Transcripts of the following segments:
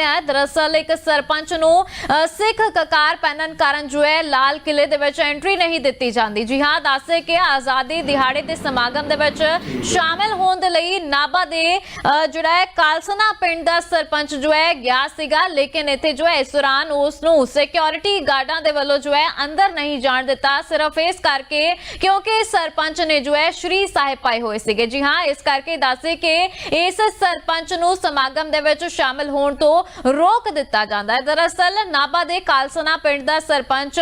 ਹੈ ਦਰਅਸਲ ਇੱਕ ਸਰਪੰਚ ਨੂੰ ਸਿੱਖ ਕਕਾਰ ਪਹਿਨਣ ਕਾਰਨ ਜੋ ਹੈ ਲਾਲ ਕਿਲੇ ਦੇ ਵਿੱਚ ਐਂਟਰੀ ਨਹੀਂ ਦਿੱਤੀ ਜਾਂਦੀ। ਜੀ ਹਾਂ, ਦੱਸੇ ਕਿ ਆਜ਼ਾਦੀ ਦਿਹਾੜੇ ਦੇ ਸਮਾਗਮ ਦੇ ਵਿੱਚ ਸ਼ਾਮਿਲ ਹੋਣ ਦੇ ਲਈ ਨਾਭਾ ਦੇ ਜਿਹੜਾ ਹੈ ਕਾਲਸਨਾ ਪਿੰਡ ਦਾ ਸਰਪੰਚ ਜੋ ਹੈ ਗਿਆ ਸੀਗਾ, ਲੇਕਿਨ ਇੱਥੇ ਜੋ ਹੈ ਇਸ ਦੌਰਾਨ ਉਸ ਨੂੰ ਸਿਕਿਉਰਿਟੀ ਗਾਰਡਾਂ ਦੇ ਵੱਲੋਂ ਜੋ ਹੈ ਅੰਦਰ ਨਹੀਂ ਜਾਣ ਦਿੱਤਾ, ਸਿਰਫ ਇਸ ਕਰਕੇ ਕਿਉਂਕਿ ਸਰਪੰਚ ਨੇ ਜੋ ਹੈ ਸ਼੍ਰੀ ਸਾਹਿਬ ਪਾਏ ਹੋਏ ਸੀਗੇ। ਜੀ ਹਾਂ, ਇਸ ਕਰਕੇ ਦੱਸੇ ਕਿ ਇਸ ਸਰਪੰਚ ਨੂੰ ਸਮਾਗਮ ਦੇ ਵਿੱਚ ਸ਼ਾਮਿਲ ਹੋਣ ਤੋਂ ਰੋਕ ਦਿੱਤਾ ਜਾਂਦਾ ਹੈ। ਦਰਅਸਲ ਨਾਭਾ ਦੇ ਕਾਲਸਨਾ ਪਿੰਡ ਦਾ ਸਰਪੰਚ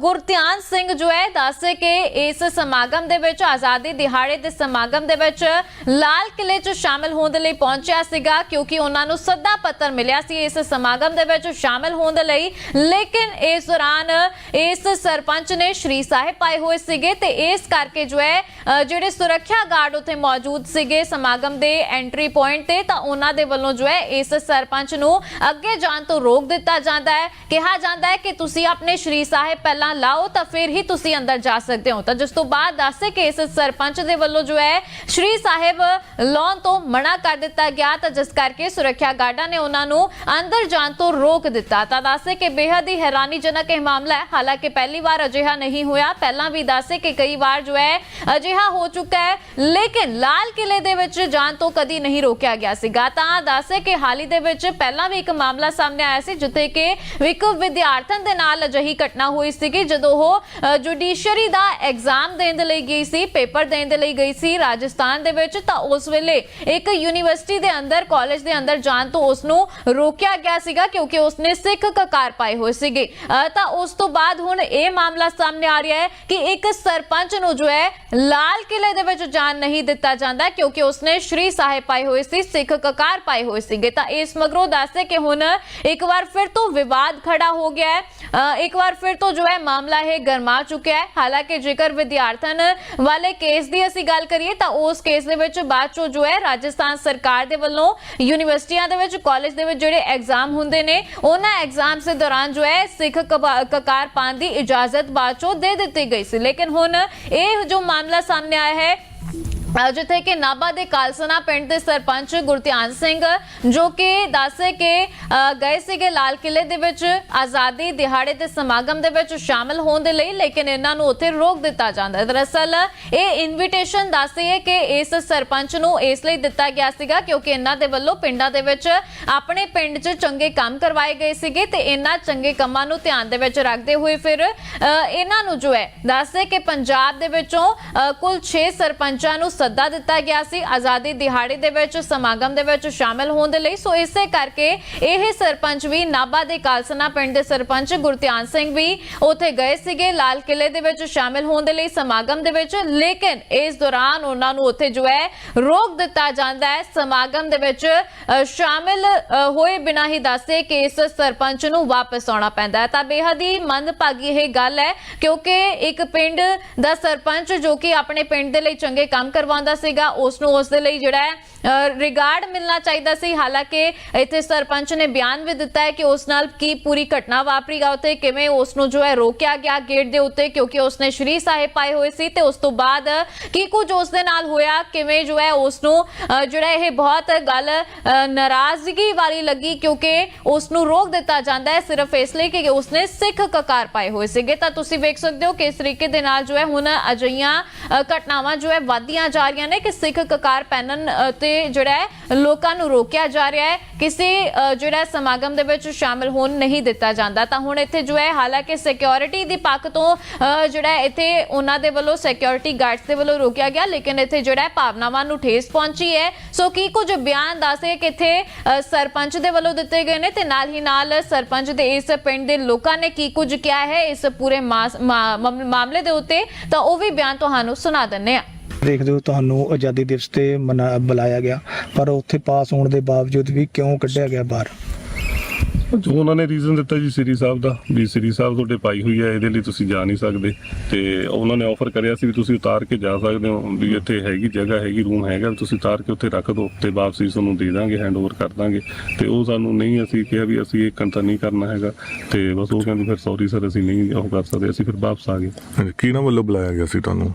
ਗੁਰਧਿਆਨ ਸਿੰਘ ਜੋ ਹੈ ਦੱਸੇ ਕਿ ਇਸ ਸਮਾਗਮ ਦੇ ਵਿੱਚ ਆਜ਼ਾਦੀ ਦਿਹਾੜੇ ਦੇ ਸਮਾਗਮ ਦੇ ਵਿੱਚ ਲਾਲ ਕਿਲੇ 'ਚ ਸ਼ਾਮਿਲ ਹੋਣ ਦੇ ਲਈ ਪਹੁੰਚਿਆ ਸੀਗਾ ਕਿਉਂਕਿ ਉਹਨਾਂ ਨੂੰ ਸੱਦਾ ਪੱਤਰ ਮਿਲਿਆ ਸੀ। ਇਸ ਸਮਾਗਮ ਦੇ ਵਿੱਚ ਸ਼ਾਮਿਲ ਹੋਣ ਦੇ ਲਈ ਲੇਕਿਨ ਇਸ ਦੌਰਾਨ ਇਸ ਸਰਪੰਚ ਨੇ ਸ਼੍ਰੀ ਸਾਹਿਬ ਪਾਏ ਹੋਏ ਸੀਗੇ ਤੇ ਇਸ ਕਰਕੇ ਜੋ ਹੈ ਅ, ਜਿਹੜੇ ਸੁਰੱਖਿਆ ਗਾਰਡ ਉੱਥੇ ਮੌਜੂਦ ਸੀਗੇ ਸਮਾਗਮ ਦੇ ਐਂਟਰੀ ਪੁਆਇੰਟ ਤੇ ਤਾਂ ਉਹਨਾਂ ਦੇ ਵੱਲੋਂ ਜੋ ਹੈ ਇਸ ਸਰਪੰਚ ਨੂੰ ਅੱਗੇ ਜਾਣ ਤੋਂ ਰੋਕ ਦਿੱਤਾ ਜਾਂਦਾ ਹੈ। ਕਿਹਾ ਜਾਂਦਾ ਹੈ ਕਿ ਤੁਸੀਂ ਆਪਣੇ ਸ਼੍ਰੀ ਸਾਹਿਬ ਪਹਿਲਾਂ ਲਾਓ ਤਾਂ ਫਿਰ ਹੀ ਤੁਸੀਂ ਅੰਦਰ ਜਾ ਸਕਦੇ ਹੋ। ਤਾਂ ਜਿਸ ਤੋਂ ਬਾਅਦ ਦੱਸੇ ਕਿ ਇਸ ਸਰਪੰਚ ਦੇ ਵੱਲੋਂ ਜੋ ਹੈ, ਸ਼੍ਰੀ ਸਾਹਿਬ ਲਾਉਣ ਤੋਂ ਮਨਾ ਕਰ ਦਿੱਤਾ ਗਿਆ। ਤਾਂ ਜਿਸ ਕਰਕੇ ਸੁਰੱਖਿਆ ਗਾਰਡਾਂ ਨੇ ਉਹਨਾਂ ਨੂੰ ਅੰਦਰ ਜਾਣ ਤੋਂ ਰੋਕ ਦਿੱਤਾ। ਤਾਂ ਦੱਸੇ ਕਿ ਬੇਹੱਦ ਹੀ ਹੈਰਾਨੀਜਨਕ ਇਹ ਮਾਮਲਾ ਹੈ। ਹਾਲਾਂਕਿ ਪਹਿਲੀ ਵਾਰ ਅਜਿਹਾ ਨਹੀਂ ਹੋਇਆ। ਪਹਿਲਾਂ ਵੀ ਦੱਸੇ ਕਿ ਕਈ ਵਾਰ ਜੋ ਹੈ, ਅਜਿਹਾ ਹੋ ਚੁੱਕਾ ਹੈ। ਲੇਕਿਨ ਲਾਲ ਕਿਲੇ ਦੇ ਵਿੱਚ ਜਾਣ ਤੋਂ ਕਦੀ ਨਹੀਂ ਰੋਕਿਆ ਗਿਆ ਸੀਗਾ। ਤਾਂ ਦੱਸੇ ਕਿ ਹਾਲ ਹੀ ਦੇ ਵਿੱਚ ਪਹਿਲਾਂ ਵੀ ਇੱਕ ਮਾਮਲਾ ਸਾਹਮਣੇ ਆਇਆ ਸੀ, ਜਿੱਥੇ ਕਿ ਇੱਕ ਵਿਦਿਆਰਥਣ ਦੇ ਨਾਲ ਅਜਿਹੀ ਘਟਨਾ ਹੋਈ ਸੀਗੀ, ਜਦੋਂ ਉਹ ਜੁਡੀਸ਼ਰੀ ਦਾ ਐਗਜ਼ਾਮ ਦੇਣ ਦੇ ਲਈ ਗਈ ਸੀ, ਪੇਪਰ ਦੇਣ ਦੇ ਲਈ ਗਈ ਸੀ ਰਾਜਸਥਾਨ ਦੇ ਵਿੱਚ, ਤਾਂ ਉਸ ਵੇਲੇ ਇੱਕ ਯੂਨੀਵਰਸਿਟੀ ਦੇ ਅੰਦਰ, ਕਾਲਜ ਦੇ ਅੰਦਰ ਜਾਣ ਤੋਂ ਉਸ ਨੂੰ ਰੋਕਿਆ ਗਿਆ ਸੀਗਾ, ਕਿਉਂਕਿ ਉਸਨੇ ਸਿੱਖ ਕਕਾਰ ਪਾਏ ਹੋਏ ਸੀਗੇ। ਅਹ ਤਾਂ ਉਸ ਤੋਂ ਬਾਅਦ ਹੁਣ ਇਹ ਮਾਮਲਾ ਸਾਹਮਣੇ ਆ ਰਿਹਾ ਹੈ ਕਿ ਇੱਕ ਸਰਪੰਚ ਨੂੰ ਜੋ ਹੈ, ਲਾਲ ਕਿਲੇ ਦੇ ਵਿੱਚ ਜਾਣ ਨਹੀਂ ਦਿੱਤਾ ਜਾਂਦਾ, ਕਿਉਂਕਿ ਉਸਨੇ ਸ਼੍ਰੀ ਸਾਹਿਬ ਪਾਏ ਹੋਏ ਸੀ, ਸਿੱਖ ਕਕਾਰ ਪਾਏ ਹੋਏ ਸੀਗੇ। ਤਾਂ ਇਸ ਮਗਰੋਂ ਦੱਸਦੇ ਕਿ ਹੁਣ ਇੱਕ ਵਾਰ ਫਿਰ ਤੋਂ ਵਿਵਾਦ ਖੜਾ ਹੋ ਗਿਆ ਹੈ। ਅਹ ਇੱਕ ਵਾਰ ਫਿਰ ਤੋਂ ਜੋ ਹੈ ਮਾਮਲਾ ਇਹ ਗਰਮਾ ਚੁੱਕਿਆ ਹੈ। ਹਾਲਾਂਕਿ ਜੇਕਰ ਵਿਦਿਆਰਥਣ ਵਾਲੇ ਕੇਸ ਦੀ ਅਸੀਂ ਗੱਲ ਕਰੀਏ ਤਾਂ ਉਸ ਕੇਸ ਦੇ ਵਿੱਚ ਬਾਅਦ ਚੋਂ ਜੋ ਹੈ ਰਾਜਸਥਾਨ ਸਰਕਾਰ ਦੇ ਵੱਲੋਂ ਯੂਨੀਵਰਸਿਟੀਆਂ ਦੇ ਵਿੱਚ, ਕਾਲਜ ਦੇ ਵਿੱਚ ਜਿਹੜੇ ਐਗਜ਼ਾਮ ਹੁੰਦੇ ਨੇ, ਉਹਨਾਂ ਐਗਜ਼ਾਮਸ ਦੇ ਦੌਰਾਨ ਜੋ ਹੈ ਸਿੱਖ ਕਬਾ- ਕਕਾਰ ਪਾਉਣ ਦੀ ਇਜਾਜ਼ਤ ਬਾਅਦ ਚੋਂ ਦੇ ਦਿੱਤੀ ਗਈ ਸੀ। ਲੇਕਿਨ ਹੁਣ ਇਹ ਜੋ ਮਾਮਲਾ ਸਾਹਮਣੇ ਆਇਆ ਹੈ ਜਿੱਥੇ ਕਿ ਨਾਭਾ ਦੇ ਕਾਲਸਨਾ ਪਿੰਡ ਦੇ ਸਰਪੰਚ ਗੁਰਧਿਆਨ ਸਿੰਘ, ਜੋ ਕਿ ਦੱਸੇ ਕਿ ਗਏ ਸੀਗੇ ਲਾਲ ਕਿਲੇ ਦੇ ਵਿੱਚ, ਆਜ਼ਾਦੀ ਦਿਹਾੜੇ ਦੇ ਸਮਾਗਮ ਦੇ ਵਿੱਚ ਸ਼ਾਮਲ ਹੋਣ ਦੇ ਲਈ, ਲੇਕਿਨ ਇਹਨਾਂ ਨੂੰ ਉੱਥੇ ਰੋਕ ਦਿੱਤਾ ਜਾਂਦਾ। ਹੈ ਦਰਅਸਲ, ਇਹ ਇਨਵੀਟੇਸ਼ਨ ਦੱਸਦੀ ਹੈ ਕਿ ਇਸ ਸਰਪੰਚ ਨੂੰ ਇਸ ਲਈ ਦਿੱਤਾ ਗਿਆ ਸੀਗਾ ਕਿਉਂਕਿ ਇਹਨਾਂ ਦੇ ਵੱਲੋਂ ਪਿੰਡਾਂ ਦੇ ਵਿੱਚ ਆਪਣੇ ਪਿੰਡ 'ਚ ਚੰਗੇ ਕੰਮ ਕਰਵਾਏ ਗਏ ਸੀਗੇ ਤੇ ਇਹਨਾਂ ਚੰਗੇ ਕੰਮਾਂ ਨੂੰ ਧਿਆਨ ਦੇ ਵਿੱਚ ਰੱਖਦੇ ਹੋਏ ਫਿਰ ਇਹਨਾਂ ਨੂੰ ਜੋ ਹੈ ਦੱਸਦੇ ਕਿ ਪੰਜਾਬ ਦੇ ਵਿੱਚੋਂ ਕੁੱਲ 6 ਸਰਪੰਚਾਂ ਨੂੰ ਸੱਦਾ ਦਿੱਤਾ ਗਿਆ ਸੀ। ਆਜ਼ਾਦੀ ਦਿਹਾੜੇ ਦੇ ਵਿੱਚ, ਸਮਾਗਮ ਦੇ ਵਿੱਚ ਸ਼ਾਮਿਲ ਹੋਣ ਦੇ ਲਈ। ਸੋ ਇਸੇ ਕਰਕੇ ਇਹ ਸਰਪੰਚ ਵੀ ਨਾਭਾ ਦੇ ਕਾਲਸਨਾ ਪਿੰਡ ਦੇ ਸਰਪੰਚ ਗੁਰਧਿਆਨ ਸਿੰਘ ਵੀ ਉੱਥੇ ਗਏ ਸੀਗੇ। ਲਾਲ ਕਿਲੇ ਦੇ ਵਿੱਚ ਸ਼ਾਮਲ ਹੋਣ ਦੇ ਲਈ ਸਮਾਗਮ ਦੇ ਵਿੱਚ। ਲੇਕਿਨ ਇਸ ਦੌਰਾਨ ਉਹਨਾਂ ਨੂੰ ਉੱਥੇ ਜੋ ਹੈ, ਰੋਕ ਦਿੱਤਾ ਜਾਂਦਾ ਹੈ। ਸਮਾਗਮ ਦੇ ਵਿੱਚ ਸ਼ਾਮਿਲ ਹੋਏ ਬਿਨਾਂ ਹੀ ਦੱਸੇ ਕਿ ਇਸ ਸਰਪੰਚ ਨੂੰ ਵਾਪਸ ਆਉਣਾ ਪੈਂਦਾ ਹੈ। ਤਾਂ ਬੇਹੱਦ ਹੀ ਮੰਦਭਾਗੀ ਇਹ ਗੱਲ ਹੈ, ਕਿਉਂਕਿ ਇੱਕ ਪਿੰਡ ਦਾ ਸਰਪੰਚ ਜੋ ਕਿ ਆਪਣੇ ਪਿੰਡ ਦੇ ਲਈ ਚੰਗੇ ਕੰਮ ਕਰਵਾਉਂਦਾ ਸੀਗਾ ਉਸ ਨੂੰ ਉਸ ਦੇ ਲਈ ਜਿਹੜਾ ਹੈ ਰਿਗਾਰਡ ਮਿਲਣਾ ਚਾਹੀਦਾ ਸੀ। ਹਾਲਾਂਕਿ ਇੱਥੇ ਸਰਪੰਚ ਨੇ ਬਿਆਨ ਵੀ ਦਿੱਤਾ ਹੈ ਕਿ ਉਸ ਨਾਲ ਕੀ ਪੂਰੀ ਘਟਨਾ ਵਾਪਰੀ ਗਾ ਉੱਤੇ ਕਿਵੇਂ ਉਸ ਨੂੰ ਜੋ ਹੈ ਰੋਕਿਆ ਗਿਆ ਗੇਟ ਦੇ ਉੱਤੇ, ਕਿਉਂਕਿ ਉਸਨੇ ਸ਼੍ਰੀ ਸਾਹਿਬ ਪਾਏ ਹੋਏ ਸੀ ਤੇ ਉਸ ਤੋਂ ਬਾਅਦ ਕੀ ਕੁਝ ਉਸ ਦੇ ਨਾਲ ਹੋਇਆ, ਕਿਵੇਂ ਜੋ ਹੈ ਉਸ ਨੂੰ ਜਿਹੜਾ ਇਹ ਬਹੁਤ ਗੱਲ ਨਾਰਾਜ਼ਗੀ ਵਾਲੀ ਲੱਗੀ, ਕਿਉਂਕਿ ਉਸ ਨੂੰ ਰੋਕ ਦਿੱਤਾ ਜਾਂਦਾ ਹੈ ਸਿਰਫ ਇਸ ਲਈ ਕਿ ਉਸਨੇ ਸਿੱਖ ਕਕਾਰ ਪਾਏ ਹੋਏ ਸੀਗੇ। ਤਾਂ ਤੁਸੀਂ ਵੇਖ ਸਕਦੇ ਹੋ ਕਿਸ ਤਰੀਕੇ ਦੇ ਨਾਲ ਜੋ ਹੈ ਹੁਣ ਅਜਈਆਂ ਘਟਨਾਵਾਂ ਜੋ ਹੈ ਵਧਦੀਆਂ ਜਾ ਰਹੀਆਂ ਨੇ ਕਿ ਸਿੱਖ ਕਕਾਰ ਪਹਿਨਣ ਤੇ ਜਿਹੜਾ ਹੈ, ਲੋਕਾਂ ਨੂੰ ਰੋਕਿਆ ਜਾ ਰਿਹਾ ਹੈ। ਕਿਸੇ ਜਿਹੜਾ ਸਮਾਗਮ ਦੇ ਵਿੱਚ ਸ਼ਾਮਿਲ ਹੋਣ ਨਹੀਂ ਦਿੱਤਾ ਜਾਂਦਾ। ਤਾਂ ਹੁਣ ਇੱਥੇ ਜੋ ਹੈ, ਹਾਲਾਂਕਿ ਸਿਕਿਉਰਿਟੀ ਦੀ ਪੱਖ ਤੋਂ ਜਿਹੜਾ ਇੱਥੇ ਉਹਨਾਂ ਦੇ ਵੱਲੋਂ ਸਿਕਿਉਰਿਟੀ ਗਾਰਡਸ ਦੇ ਵੱਲੋਂ ਰੋਕਿਆ ਗਿਆ, ਲੇਕਿਨ ਇੱਥੇ ਜਿਹੜਾ ਭਾਵਨਾਵਾਂ ਨੂੰ ਠੇਸ ਪਹੁੰਚੀ ਹੈ। ਸੋ ਕੀ ਕੁਝ ਬਿਆਨ ਦੱਸੇ ਕਿ ਇੱਥੇ ਸਰਪੰਚ ਦੇ ਵੱਲੋਂ ਦਿੱਤੇ ਗਏ ਨੇ ਤੇ ਨਾਲ ਹੀ ਨਾਲ ਸਰਪੰਚ ਦੇ ਇਸ ਪਿੰਡ ਦੇ ਲੋਕਾਂ ਨੇ ਕੀ ਕੁਝ ਕਿਹਾ ਹੈ ਇਸ ਪੂਰੇ ਮਾਮਲੇ ਦੇ ਉੱਤੇ, ਤਾਂ ਉਹ ਵੀ ਬਿਆਨ ਤੁਹਾਨੂੰ ਸੁਣਾ ਦਿੰਨੇ ਆ ਦੇਖਦੇ ਹੋ ਤੁਹਾਨੂੰ ਆਜ਼ਾਦੀ ਦਿਵਸ ਤੇ ਬੁਲਾਇਆ ਗਿਆ ਪਰ ਉੱਥੇ ਪਾਸ ਹੋਣ ਦੇ ਬਾਵਜੂਦ ਵੀ ਕਿਉਂ ਕੱਢਿਆ ਗਿਆ ਬਾਹਰ? ਜੋ ਉਹਨਾਂ ਨੇ ਰੀਜ਼ਨ ਦਿੱਤਾ ਜੀ ਸ੍ਰੀ ਸਾਹਿਬ ਦਾ ਵੀ ਸ੍ਰੀ ਸਾਹਿਬ ਤੁਹਾਡੇ ਪਾਈ ਹੋਈ ਹੈ ਇਹਦੇ ਲਈ ਤੁਸੀਂ ਜਾ ਨਹੀਂ ਸਕਦੇ। ਤੇ ਉਹਨਾਂ ਨੇ ਆਫਰ ਕਰਿਆ ਸੀ ਵੀ ਤੁਸੀਂ ਉਤਾਰ ਕੇ ਜਾ ਸਕਦੇ ਹੋ ਵੀ ਇੱਥੇ ਹੈਗੀ ਜਗ੍ਹਾ ਹੈਗੀ ਰੂਮ ਹੈਗਾ ਤੁਸੀਂ ਉਤਾਰ ਕੇ ਉੱਥੇ ਰੱਖ ਦਿਓ ਤੇ ਵਾਪਸੀ ਤੁਹਾਨੂੰ ਦੇ ਦਾਂਗੇ ਹੈਂਡਓਵਰ ਕਰ ਦਾਂਗੇ। ਤੇ ਉਹ ਸਾਨੂੰ ਨਹੀਂ ਅਸੀਂ ਕਿਹਾ ਵੀ ਅਸੀਂ ਇਹ ਕੰਟਰ ਨਹੀਂ ਕਰਨਾ ਹੈਗਾ। ਤੇ ਬਸ ਉਹ ਕਹਿੰਦੇ ਫਿਰ ਸੌਰੀ ਸਰ ਅਸੀਂ ਨਹੀਂ ਉਹ ਕਰ ਸਕਦੇ ਅਸੀਂ ਫਿਰ ਵਾਪਸ ਆ ਗਏ। ਹਾਂਜੀ, ਕੀ ਨਾਮ ਵੱਲੋਂ ਬੁਲਾਇਆ ਗਿਆ ਸੀ ਤੁਹਾਨੂੰ?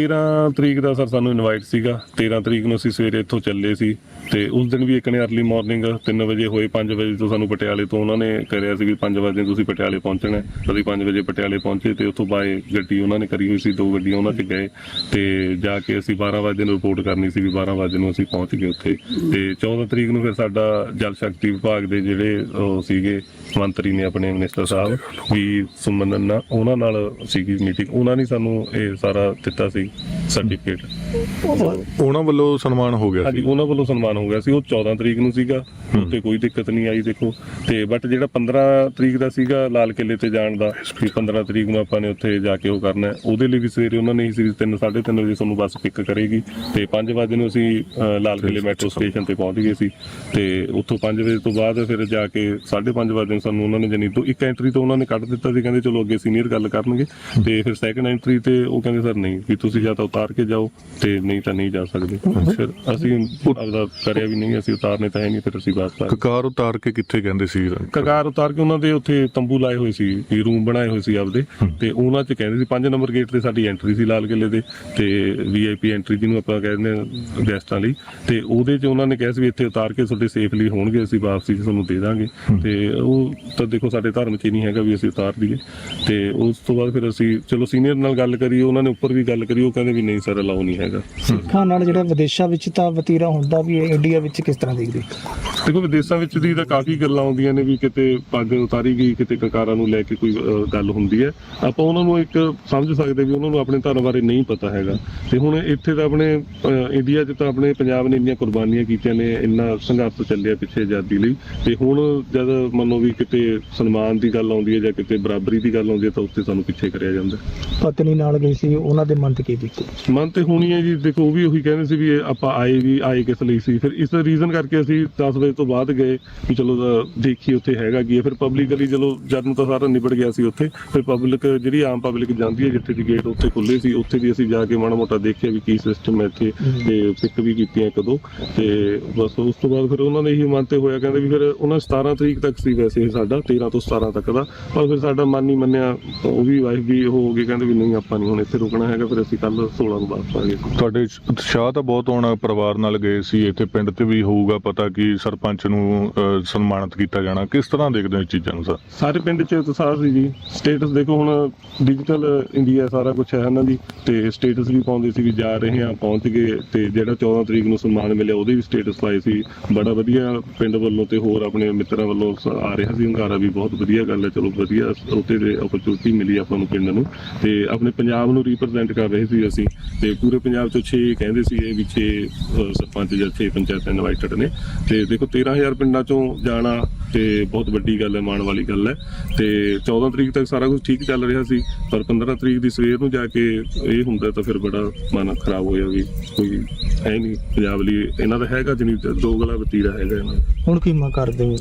13 ਤਰੀਕ ਦਾ ਸਰ ਸਾਨੂੰ ਇਨਵਾਈਟ ਸੀਗਾ। 13 ਤਰੀਕ ਨੂੰ ਅਸੀਂ ਸਵੇਰੇ ਇੱਥੋਂ ਚੱਲੇ ਸੀ। ਤੇ ਉਸ ਦਿਨ ਵੀ ਇੱਕ ਨੇ ਅਰਲੀ ਮਾਰਨਿੰਗ 3 ਵਜੇ ਹੋਏ 5 ਵਜੇ ਤੋਂ ਸਾਨੂੰ ਪਟਿਆਲੇ ਤੋਂ ਉਹਨਾਂ ਨੇ ਕਰਿਆ ਸੀ ਵੀ 5 ਵਜੇ ਤੁਸੀਂ ਪਟਿਆਲੇ ਪਹੁੰਚਣਾ ਹੈ। ਅਸੀਂ 5 ਵਜੇ ਪਟਿਆਲੇ ਪਹੁੰਚੇ ਤੇ ਉੱਥੋਂ ਬਾਏ ਗੱਡੀ ਉਹਨਾਂ ਨੇ ਕਰੀ ਹੋਈ ਸੀ, ਦੋ ਗੱਡੀਆਂ ਉਹਨਾਂ 'ਚ ਗਏ ਤੇ ਜਾ ਕੇ ਅਸੀਂ 12 ਵਜੇ ਨੂੰ ਰਿਪੋਰਟ ਕਰਨੀ ਸੀ ਵੀ 12 ਵਜੇ ਨੂੰ ਅਸੀਂ ਪਹੁੰਚ ਗਏ ਉੱਥੇ। ਤੇ 14 ਤਰੀਕ ਨੂੰ ਫਿਰ ਸਾਡਾ ਜਲ ਸ਼ਕਤੀ ਵਿਭਾਗ ਦੇ ਜਿਹੜੇ ਉਹ ਸੀਗੇ, ਮੰਤਰੀ ਨੇ ਆਪਣੇ ਮਿਨਿਸਟਰ ਸਾਹਿਬ ਵੀ ਸੁਮਨ ਉਹਨਾਂ ਨਾਲ ਸੀਗੀ ਮੀਟਿੰਗ ਉਹਨਾਂ ਨੇ ਸਾਨੂੰ ਇਹ ਸਾਰਾ ਦਿੱਤਾ ਸੀ ਸਰਟੀਫਿਕੇਟ ਉਹਨਾਂ ਵੱਲੋਂ ਸਨਮਾਨ ਹੋ ਗਿਆ ਹਾਂਜੀ ਸੀ। ਉਹਨਾਂ ਵੱਲੋਂ ਸਨਮਾਨ ਹੋ ਗਿਆ ਸੀ। ਉਹ 14 ਤਰੀਕ ਨੂੰ ਸੀਗਾ। ਉੱਤੇ ਕੋਈ ਦਿੱਕਤ ਨਹੀਂ ਆਈ ਦੇਖੋ। ਤੇ ਬਟ ਜਿਹੜਾ 15 ਤਰੀਕ ਦਾ ਸੀਗਾ ਲਾਲ ਕਿਲੇ ਤੇ ਜਾਣ ਦਾ ਵੀ 15 ਤਰੀਕ ਨੂੰ ਆਪਾਂ ਨੇ ਉੱਥੇ ਜਾ ਕੇ ਉਹ ਕਰਨਾ ਹੈ। ਉਹਦੇ ਲਈ ਵੀ ਸਵੇਰੇ ਉਹਨਾਂ ਨੇ ਹੀ ਸੀ 3 3:30 ਵਜੇ ਸਾਨੂੰ ਬੱਸ ਪਿਕ ਕਰੇਗੀ। ਤੇ 5 ਵਜੇ ਨੂੰ ਅਸੀਂ ਲਾਲ ਕਿਲੇ ਮੈਟਰੋ ਸਟੇਸ਼ਨ ਤੇ ਪਹੁੰਚ ਗਏ ਸੀ। ਤੇ ਉੱਥੋਂ 5 ਵਜੇ ਤੋਂ ਬਾਅਦ ਫਿਰ ਜਾ ਕੇ 5:30 ਵਜੇ ਨੂੰ ਸਾਨੂੰ ਉਹਨਾਂ ਨੇ ਜਨੀ ਤੋਂ ਇੱਕ ਐਂਟਰੀ ਤੋਂ ਉਹਨਾਂ ਨੇ ਕੱਢ ਦਿੱਤਾ ਸੀ ਕਹਿੰਦੇ ਚਲੋ ਅੱਗੇ ਸੀਨੀਅਰ ਗੱਲ ਕਰਨਗੇ। ਤੇ ਫਿਰ ਸੈਕੰਡ ਐਂਟਰੀ ਤੇ ਉਹ ਕਹਿੰਦੇ ਸਰ ਨਹੀਂ ਵੀ ਤੁਸੀਂ ਜਾਂ ਤਾਂ ਉਤਾਰ ਕੇ ਜਾਓ ਤੇ ਨਹੀਂ ਤਾਂ ਨਹੀਂ ਜਾ ਸਕਦੇ। ਫਿਰ ਅਸੀਂ ਆਪਦਾ ਕਰਿਆ ਵੀ ਨਹੀਂ ਅਸੀਂ ਉਤਾਰਨੇ ਤਾਂ ਹੈ ਨਹੀਂ ਫਿਰ ਅਸੀਂ ਆ ਗਏ। ਕਕਾਰ ਉਤਾਰ ਕੇ ਕਿੱਥੇ ਕਹਿੰਦੇ ਸੀ? ਕਗਾਰ ਉਤਾਰ ਕੇ ਉਹਨਾਂ ਦੇ ਉੱਥੇ ਤੰਬੂ ਲਾਏ ਹੋਏ ਸੀ ਵੀ ਰੂਮ ਬਣਾਏ ਹੋਏ ਸੀ ਆਪਦੇ। ਤੇ ਉਹਨਾਂ 'ਚ ਕਹਿੰਦੇ ਸੀ 5 ਨੰਬਰ ਗੇਟ ਤੇ ਸਾਡੀ ਐਂਟਰੀ ਸੀ ਲਾਲ ਕਿਲੇ ਦੇ ਤੇ ਵੀਆਈਪੀ ਐਂਟਰੀ ਜਿਹਨੂੰ ਆਪਾਂ ਕਹਿੰਦੇ ਹਾਂ ਗੈਸਟਾਂ ਲਈ ਤੇ ਉਹਦੇ 'ਚ ਉਹਨਾਂ ਨੇ ਕਿਹਾ ਸੀ ਵੀ ਇੱਥੇ ਉਤਾਰ ਕੇ ਤੁਹਾਡੇ ਸੇਫਲੀ ਹੋਣਗੇ ਅਸੀਂ ਵਾਪਸੀ 'ਚ ਤੁਹਾਨੂੰ ਦੇ ਦਾਂਗੇ। ਤੇ ਉਹ ਤਾਂ ਦੇਖੋ ਸਾਡੇ ਧਰਮ 'ਚ ਹੀ ਨਹੀਂ ਹੈਗਾ ਵੀ ਅਸੀਂ ਉਤਾਰ ਦਈਏ। ਤੇ ਉਸ ਤੋਂ ਬਾਅਦ ਫਿਰ ਅਸੀਂ ਚਲੋ ਸੀਨੀਅਰ ਨਾਲ ਗੱਲ ਕਰੀ ਉਹਨਾਂ ਨੇ ਉੱਪਰ ਵੀ ਗੱਲ ਕਰੀ ਉਹ ਕਹਿੰਦੇ ਵੀ ਨਹੀਂ ਸਰ ਅਲਾਉ ਨਹੀਂ ਹੈਗਾ। ਸਿੱਖਾਂ ਨਾਲ ਜਿਹੜਾ ਵਿਦੇਸ਼ਾਂ ਵਿੱਚ ਤਾਂ ਵਤੀਰਾ ਹੁੰਦਾ ਵੀ ਹੈ ਇੰਡੀਆ ਵਿੱਚ ਕਿਸ ਤਰ੍ਹਾਂ ਦੇਖਦੇ? ਦੇਖੋ ਵਿਦੇਸ਼ਾਂ ਵਿੱਚ ਦੀ ਤਾਂ ਕਾਫੀ ਗੱਲਾਂ ਆਉਂਦੀਆਂ ਨੇ ਵੀ ਕਿਤੇ ਪੱਗ ਉਤਾਰੀ ਗਈ ਕਿਤੇ ਕਕਾਰਾਂ ਨੂੰ ਲੈ ਕੇ ਕੋਈ ਗੱਲ ਹੁੰਦੀ ਹੈ। ਆਪਾਂ ਉਹਨਾਂ ਨੂੰ ਇੱਕ ਸਮਝ ਸਕਦੇ ਵੀ ਉਹਨਾਂ ਨੂੰ ਆਪਣੇ ਧਰਮ ਬਾਰੇ ਨਹੀਂ ਪਤਾ ਹੈਗਾ। ਤੇ ਹੁਣ ਇੱਥੇ ਤਾਂ ਆਪਣੇ ਇੰਡੀਆ 'ਚ ਤਾਂ ਆਪਣੇ ਪੰਜਾਬ ਨੇ ਇੰਨੀਆਂ ਕੁਰਬਾਨੀਆਂ ਕੀਤੀਆਂ ਨੇ ਇੰਨਾ ਸੰਘਰਸ਼ ਚੱਲਿਆ ਪਿੱਛੇ ਆਜ਼ਾਦੀ ਲਈ। ਤੇ ਹੁਣ ਜਦ ਮੰਨੋ ਵੀ ਕਿਤੇ ਸਨਮਾਨ ਦੀ ਗੱਲ ਆਉਂਦੀ ਹੈ ਜਾਂ ਕਿਤੇ ਬਰਾਬਰੀ ਦੀ ਗੱਲ ਆਉਂਦੀ ਹੈ ਤਾਂ ਉੱਥੇ ਸਾਨੂੰ ਪਿੱਛੇ ਕਰਿਆ ਜਾਂਦਾ ਪਤਨੀ ਨਾਲ ਗਈ ਸੀ ਉਹਨਾਂ ਦੇ ਮਨ ਤੇ ਕੀ ਬੀਤੀ ਮਨ ਤੇ ਹੋਣੀ ਹੈ ਜੀ ਦੇਖੋ ਉਹ ਵੀ ਉਹੀ ਕਹਿੰਦੇ ਸੀ ਵੀ ਆਪਾਂ ਆਏ ਵੀ ਆਏ ਕਿਸ ਲਈ ਸੀ। ਫਿਰ ਇਸ ਰੀਜ਼ਨ ਕਰਕੇ ਅਸੀਂ 10 ਵਜੇ ਤੋਂ ਬਾਅਦ ਗਏ ਵੀ ਚਲੋ ਦੇਖੀ ਉੱਥੇ ਹੈਗਾ ਕੀ ਹੈ। ਫਿਰ ਪਬਲਿਕਲੀ ਚਲੋ ਜਦ ਨੂੰ ਤਾਂ ਸਾਰਾ ਨਿਬੜ ਗਿਆ ਸੀ ਉੱਥੇ ਫਿਰ ਪਬਲਿਕ ਜਿਹੜੀ ਆਮ ਪਬਲਿਕ ਜਾਂਦੀ ਹੈ ਜਿੱਥੇ ਦੀ ਗੇਟ ਉੱਥੇ ਖੁੱਲੇ ਸੀ ਉੱਥੇ ਵੀ ਅਸੀਂ ਜਾ ਕੇ ਮਾੜਾ ਮੋਟਾ ਦੇਖਿਆ ਵੀ ਕੀ ਸਿਸਟਮ ਹੈ ਇੱਥੇ ਤੇ ਪਿਕ ਵੀ ਕੀਤੀਆਂ ਕਦੋਂ ਤੇ ਬਸ ਉਸ ਤੋਂ ਬਾਅਦ ਫਿਰ ਉਹਨਾਂ ਨੇ ਇਹੀ ਮਨ ਤੇ ਹੋਇਆ ਕਹਿੰਦੇ ਵੀ ਫਿਰ ਉਹਨਾਂ 17 ਤਰੀਕ ਤੱਕ ਸੀ ਵੈਸੇ ਇਹ ਸਾਡਾ 13 ਤੋਂ 17 ਤੱਕ ਦਾ ਪਰ ਫਿਰ ਸਾਡਾ ਮਨ ਨਹੀਂ ਮੰਨਿਆ ਉਹ ਵੀ ਵਾਈਫ ਵੀ ਉਹ ਹੋ ਗਏ ਕਹਿੰਦੇ ਵੀ ਨਹੀਂ ਆਪਾਂ ਨਹੀਂ ਹੁਣ ਇੱਥੇ ਰੁਕਣਾ ਹੈਗਾ ਫਿਰ ਅਸੀਂ ਕੱਲ 16 ਨੂੰ ਵਾਪਸ ਆ ਗਏ ਤੁਹਾਡੇ ਉਤਸ਼ਾਹ ਤਾਂ ਬਹੁਤ ਹੋਣਾ ਪਰਿਵਾਰ ਨਾਲ ਗਏ ਸੀ ਇੱਥੇ ਪਿੰਡ ਤੇ ਵੀ ਹੋਊਗਾ ਪਤਾ ਕਿ ਸਰਪੰਚ ਨੂੰ ਅਹ, ਸਨਮਾਨਿਤ ਕੀਤਾ ਜਾਣਾ। ਕਿਸ ਤਰ੍ਹਾਂ ਦੇਖਦੇ ਹੋ ਇਸ ਚੀਜ਼ਾਂ ਨੂੰ ਸਰ? ਸਾਰੇ ਪਿੰਡ 'ਚ ਉਤਸ਼ਾਹ ਸੀ ਜੀ। ਸਟੇਟਸ ਦੇਖੋ ਹੁਣ ਡਿਜੀਟਲ ਇੰਡੀਆ ਸਾਰਾ ਕੁਝ ਹੈ ਨਾ ਜੀ ਤੇ ਸਟੇਟਸ ਵੀ ਪਾਉਂਦੇ ਸੀ ਵੀ ਜਾ ਰਹੇ ਹਾਂ ਪਹੁੰਚ ਗਏ। ਤੇ ਜਿਹੜਾ 14 ਤਰੀਕ ਨੂੰ ਸਨਮਾਨ ਮਿਲਿਆ ਉਹਦੇ ਵੀ ਸਟੇਟਸ ਪਾਏ ਸੀ। ਬੜਾ ਵਧੀਆ ਪਿੰਡ ਵੱਲੋਂ ਤੇ ਹੋਰ ਆਪਣੇ ਮਿੱਤਰਾਂ ਵੱਲੋਂ ਸ- ਆ ਰਿਹਾ ਸੀ। ਹੰਗਾਰਾ ਵੀ ਬਹੁਤ ਵਧੀਆ ਗੱਲ ਹੈ। ਚਲੋ ਵਧੀਆ ਉੱਤੇ ਦੇ ਓਪਰਚੁਨਿਟੀ ਮਿਲੀ ਆਪਾਂ ਨੂੰ ਪਿੰਡ ਨੂੰ। ਤੇ ਆਪਣੇ ਪੰਜਾਬ ਨੂੰ ਰਿਪਰੈਜ਼ੈਂਟ ਕਰ ਰਹੇ ਸੀ ਅਸੀਂ। ਤੇ ਪੂਰੇ ਪੰਜਾਬ ਚੋਂ 6 ਕਹਿੰਦੇ ਸੀ ਇਹ ਵੀ 6 ਸਰਪੰਚ ਜਾਂ 6 ਪੰਚਾਇਤਾਂ ਇਨਵਾਈਟਡ ਨੇ। ਤੇ ਦੇਖੋ 13000 ਪਿੰਡਾਂ ਚੋਂ ਜਾਣਾ ਤੇ ਬਹੁਤ ਵੱਡੀ ਗੱਲ ਹੈ ਮਾਣ ਵਾਲੀ ਗੱਲ ਹੈ। ਤੇ 14 ਤਰੀਕ ਤੱਕ ਸਾਰਾ ਕੁਝ ਠੀਕ ਚੱਲ ਰਿਹਾ ਸੀ ਪਰ 15 ਤਰੀਕ ਦੀ ਸਵੇਰ ਨੂੰ ਜਾ ਕੇ ਇਹ ਹੁੰਦਾ ਤਾਂ ਫਿਰ ਬੜਾ ਮਨ ਖਰਾਬ ਹੋਇਆ ਵੀ ਕੋਈ ਹੈ ਨਹੀਂ ਪੰਜਾਬ ਲਈ। ਇਹਨਾਂ ਦਾ ਹੈਗਾ ਜਣੀ ਦੋ ਗਲਾ ਵਤੀਰਾ ਹੈਗਾ ਇਹਨਾਂ ਹੁਣ ਕੀ ਮੰਗ ਕਰਦੇ ਹੋ?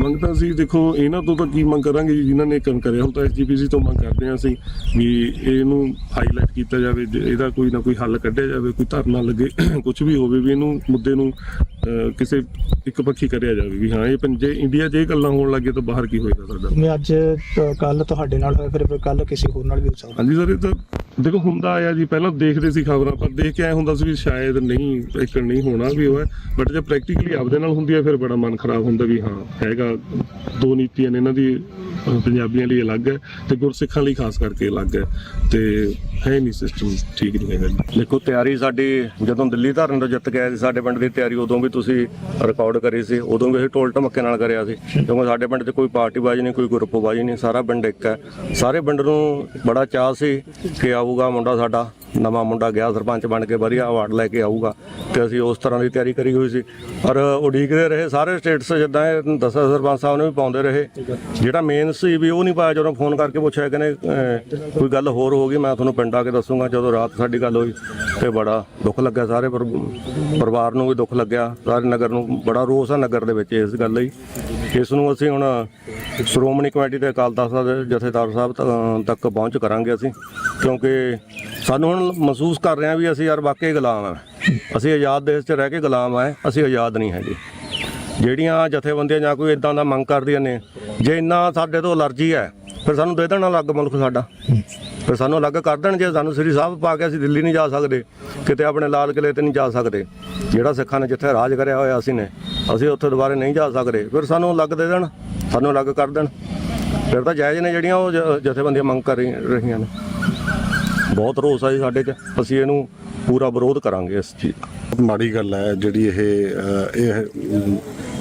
ਮੰਗ ਤਾਂ ਅਸੀਂ ਦੇਖੋ ਇਹਨਾਂ ਤੋਂ ਤਾਂ ਕੀ ਮੰਗ ਕਰਾਂਗੇ ਜਿਨ੍ਹਾਂ ਨੇ ਕੰਮ ਕਰਿਆ। ਹੁਣ ਤਾਂ ਐਸਜੀਪੀਸੀ ਤੋਂ ਮੰਗ ਕਰਦੇ ਹਾਂ ਅਸੀਂ ਵੀ ਇਹਨੂੰ ਹਾਈਲਾਈਟ ਕੀਤਾ ਜਾਵੇ ਇਹਦਾ ਕੋਈ ਨਾ ਕੋਈ ਹੱਲ ਕੱਢਿਆ ਜਾਵੇ ਕੋਈ ਧਰਨਾ ਲੱਗੇ ਕੁਝ ਵੀ ਹੋਵੇ ਵੀ ਇਹਨੂੰ ਮੁੱਦੇ ਨੂੰ ਕਿਸੇ ਇੱਕ ਪੱਖੀ ਕਰਿਆ ਜਾਵੇ ਵੀ ਹਾਂ ਇਹ ਪੰਜੇ ਇੰਡੀਆ 'ਚ ਇਹ ਗੱਲਾਂ ਹੋਣ ਲੱਗੇ ਤਾਂ ਬਾਹਰ ਕੀ ਹੋਏਗਾ ਸਾਡਾ? ਮੈਂ ਅੱਜ ਕੱਲ ਤੁਹਾਡੇ ਨਾਲ ਹੋਇਆ ਫਿਰ ਕੱਲ ਕਿਸੇ ਹੋਰ ਨਾਲ ਵੀ ਹੋ ਸਕਦਾ। ਹਾਂਜੀ ਸਰ ਇਹ ਤਾਂ ਦੇਖੋ ਹੁੰਦਾ ਆ ਜੀ ਪਹਿਲਾਂ ਦੇਖਦੇ ਸੀ ਖਬਰਾਂ ਪਰ ਦੇਖ ਕੇ ਐ ਹੁੰਦਾ ਸੀ ਵੀ ਸ਼ਾਇਦ ਨਹੀਂ ਇੱਕ ਨਹੀਂ ਹੋਣਾ ਵੀ ਉਹ ਹੈ। ਬਟ ਜੇ ਪ੍ਰੈਕਟੀਕਲੀ ਆਪਦੇ ਨਾਲ ਹੁੰਦੀ ਹੈ ਫਿਰ ਬੜਾ ਮਨ ਖਰਾਬ ਹੁੰਦਾ ਵੀ ਹਾਂ ਹੈਗਾ ਦੋ ਨੀਤੀਆਂ ਨੇ ਇਹਨਾਂ ਦੀ ਪੰਜਾਬੀਆਂ ਲਈ ਅਲੱਗ ਹੈ ਤੇ ਗੁਰਸਿੱਖਾਂ ਲਈ ਖਾਸ ਕਰਕੇ ਅਲੱਗ ਹੈ ਤੇ ਹੈ ਨਹੀਂ ਸਿਸਟਮ ਠੀਕ ਨਹੀਂ ਹੈਗਾ ਦੇਖੋ, ਤਿਆਰੀ ਸਾਡੀ ਜਦੋਂ ਦਿੱਲੀ ਧਰਨ ਤੋਂ ਜਿੱਤ ਕੇ ਸੀ, ਸਾਡੇ ਪਿੰਡ ਦੀ ਤਿਆਰੀ ਉਦੋਂ ਵੀ ਤੁਸੀਂ ਰਿਕਾਰਡ ਕਰੀ ਸੀ, ਉਦੋਂ ਵੀ ਅਸੀਂ ਢੋਲ ਢਮੱਕੇ ਨਾਲ ਕਰਿਆ ਸੀ, ਕਿਉਂਕਿ ਸਾਡੇ ਪਿੰਡ 'ਚ ਕੋਈ ਪਾਰਟੀਬਾਜ਼ੀ ਨਹੀਂ, ਕੋਈ ਗਰੁੱਪਬਾਜ਼ੀ ਨਹੀਂ, ਸਾਰਾ ਪਿੰਡ ਇੱਕ ਹੈ। ਸਾਰੇ ਪਿੰਡ ਨੂੰ ਬੜਾ ਚਾਅ ਸੀ ਕਿ ਆਊਗਾ ਮੁੰਡਾ ਸਾਡਾ। ਨਵਾਂ ਮੁੰਡਾ ਗਿਆ ਸਰਪੰਚ ਬਣ ਕੇ ਵਧੀਆ ਅਵਾਰਡ ਲੈ ਕੇ ਆਊਗਾ ਤੇ ਅਸੀਂ ਉਸ ਤਰ੍ਹਾਂ ਦੀ ਤਿਆਰੀ ਕਰੀ ਹੋਈ ਸੀ। ਪਰ ਉਡੀਕਦੇ ਰਹੇ ਸਾਰੇ ਸਟੇਟਸ ਜਿੱਦਾਂ ਇਹ ਦੱਸਿਆ ਸਰਪੰਚ ਸਾਹਿਬ ਨੇ ਵੀ ਪਾਉਂਦੇ ਰਹੇ। ਜਿਹੜਾ ਮੇਨ ਸੀ ਵੀ ਉਹ ਨਹੀਂ ਪਾਇਆ ਜਦੋਂ ਫੋਨ ਕਰਕੇ ਪੁੱਛਿਆ ਕਹਿੰਦੇ ਅਹ, ਕੋਈ ਗੱਲ ਹੋਰ ਹੋ ਗਈ ਮੈਂ ਤੁਹਾਨੂੰ ਪਿੰਡ ਆ ਕੇ ਦੱਸੂਗਾ ਜਦੋਂ ਰਾਤ ਸਾਡੀ ਗੱਲ ਹੋਈ ਤੇ ਬੜਾ ਦੁੱਖ ਲੱਗਿਆ ਸਾਰੇ ਪਰਿਵਾਰ ਨੂੰ ਵੀ ਦੁੱਖ ਲੱਗਿਆ ਸਾਰੇ ਨਗਰ ਨੂੰ ਬੜਾ ਰੋਸ ਆ ਨਗਰ ਦੇ ਵਿੱਚ ਇਸ ਗੱਲ ਲਈ। ਇਸ ਨੂੰ ਅਸੀਂ ਹੁਣ ਸ਼੍ਰੋਮਣੀ ਕਮੇਟੀ ਦੇ ਅਕਾਲ ਤਖਤ ਜਥੇਦਾਰ ਸਾਹਿਬ ਤ- ਤੱਕ ਪਹੁੰਚ ਕਰਾਂਗੇ ਅਸੀਂ ਕਿਉਂਕਿ ਸਾਨੂੰ ਹੁਣ ਮਹਿਸੂਸ ਕਰ ਰਹੇ ਹਾਂ ਵੀ ਅਸੀਂ ਯਾਰ ਵਾਕਈ ਗੁਲਾਮ ਆ ਅਸੀਂ ਆਜ਼ਾਦ ਦੇਸ਼ 'ਚ ਰਹਿ ਕੇ ਗੁਲਾਮ ਆ ਅਸੀਂ ਆਜ਼ਾਦ ਨਹੀਂ ਹੈਗੇ। ਜਿਹੜੀਆਂ ਜਥੇਬੰਦੀਆਂ ਜਾਂ ਕੋਈ ਇਦਾਂ ਦਾ ਮੰਗ ਕਰਦੀਆਂ ਨੇ, ਜੇ ਇੰਨਾ ਸਾਡੇ ਤੋਂ ਅਲਰਜੀ ਹੈ, ਫਿਰ ਸਾਨੂੰ ਦੇ ਦੇਣਾ ਅਲੱਗ ਮੁਲਕ ਸਾਡਾ। ਫਿਰ ਸਾਨੂੰ ਅਲੱਗ ਕਰ ਦੇਣ ਜੇ ਸਾਨੂੰ ਸ੍ਰੀ ਸਾਹਿਬ ਪਾ ਕੇ ਅਸੀਂ ਦਿੱਲੀ ਨਹੀਂ ਜਾ ਸਕਦੇ, ਕਿਤੇ ਆਪਣੇ ਲਾਲ ਕਿਲੇ ਤੇ ਨਹੀਂ ਜਾ ਸਕਦੇ। ਜਿਹੜਾ ਸਿੱਖਾਂ ਨੇ ਜਿੱਥੇ ਰਾਜ ਕਰਿਆ ਹੋਇਆ ਅਸੀਂ ਨੇ, ਅਸੀਂ ਉੱਥੇ ਦੁਬਾਰੇ ਨਹੀਂ ਜਾ ਸਕਦੇ। ਫਿਰ ਸਾਨੂੰ ਅਲੱਗ ਦੇ ਦੇਣ, ਸਾਨੂੰ ਅਲੱਗ ਕਰ ਦੇਣ। ਫਿਰ ਤਾਂ ਜਾਇਜ਼ ਨੇ ਜਿਹੜੀਆਂ ਉਹ ਜ- ਜਥੇਬੰਦੀਆਂ ਮੰਗ ਕਰ ਰਹੀਆਂ ਨੇ। ਬਹੁਤ ਰੋਸ ਹੈ ਸਾਡੇ 'ਚ। ਅਸੀਂ ਇਹਨੂੰ ਪੂਰਾ ਵਿਰੋਧ ਕਰਾਂਗੇ ਇਸ ਚੀਜ਼ ਦਾ। ਮਾੜੀ ਗੱਲ ਹੈ ਜਿਹੜੀ ਇਹ ਇਹ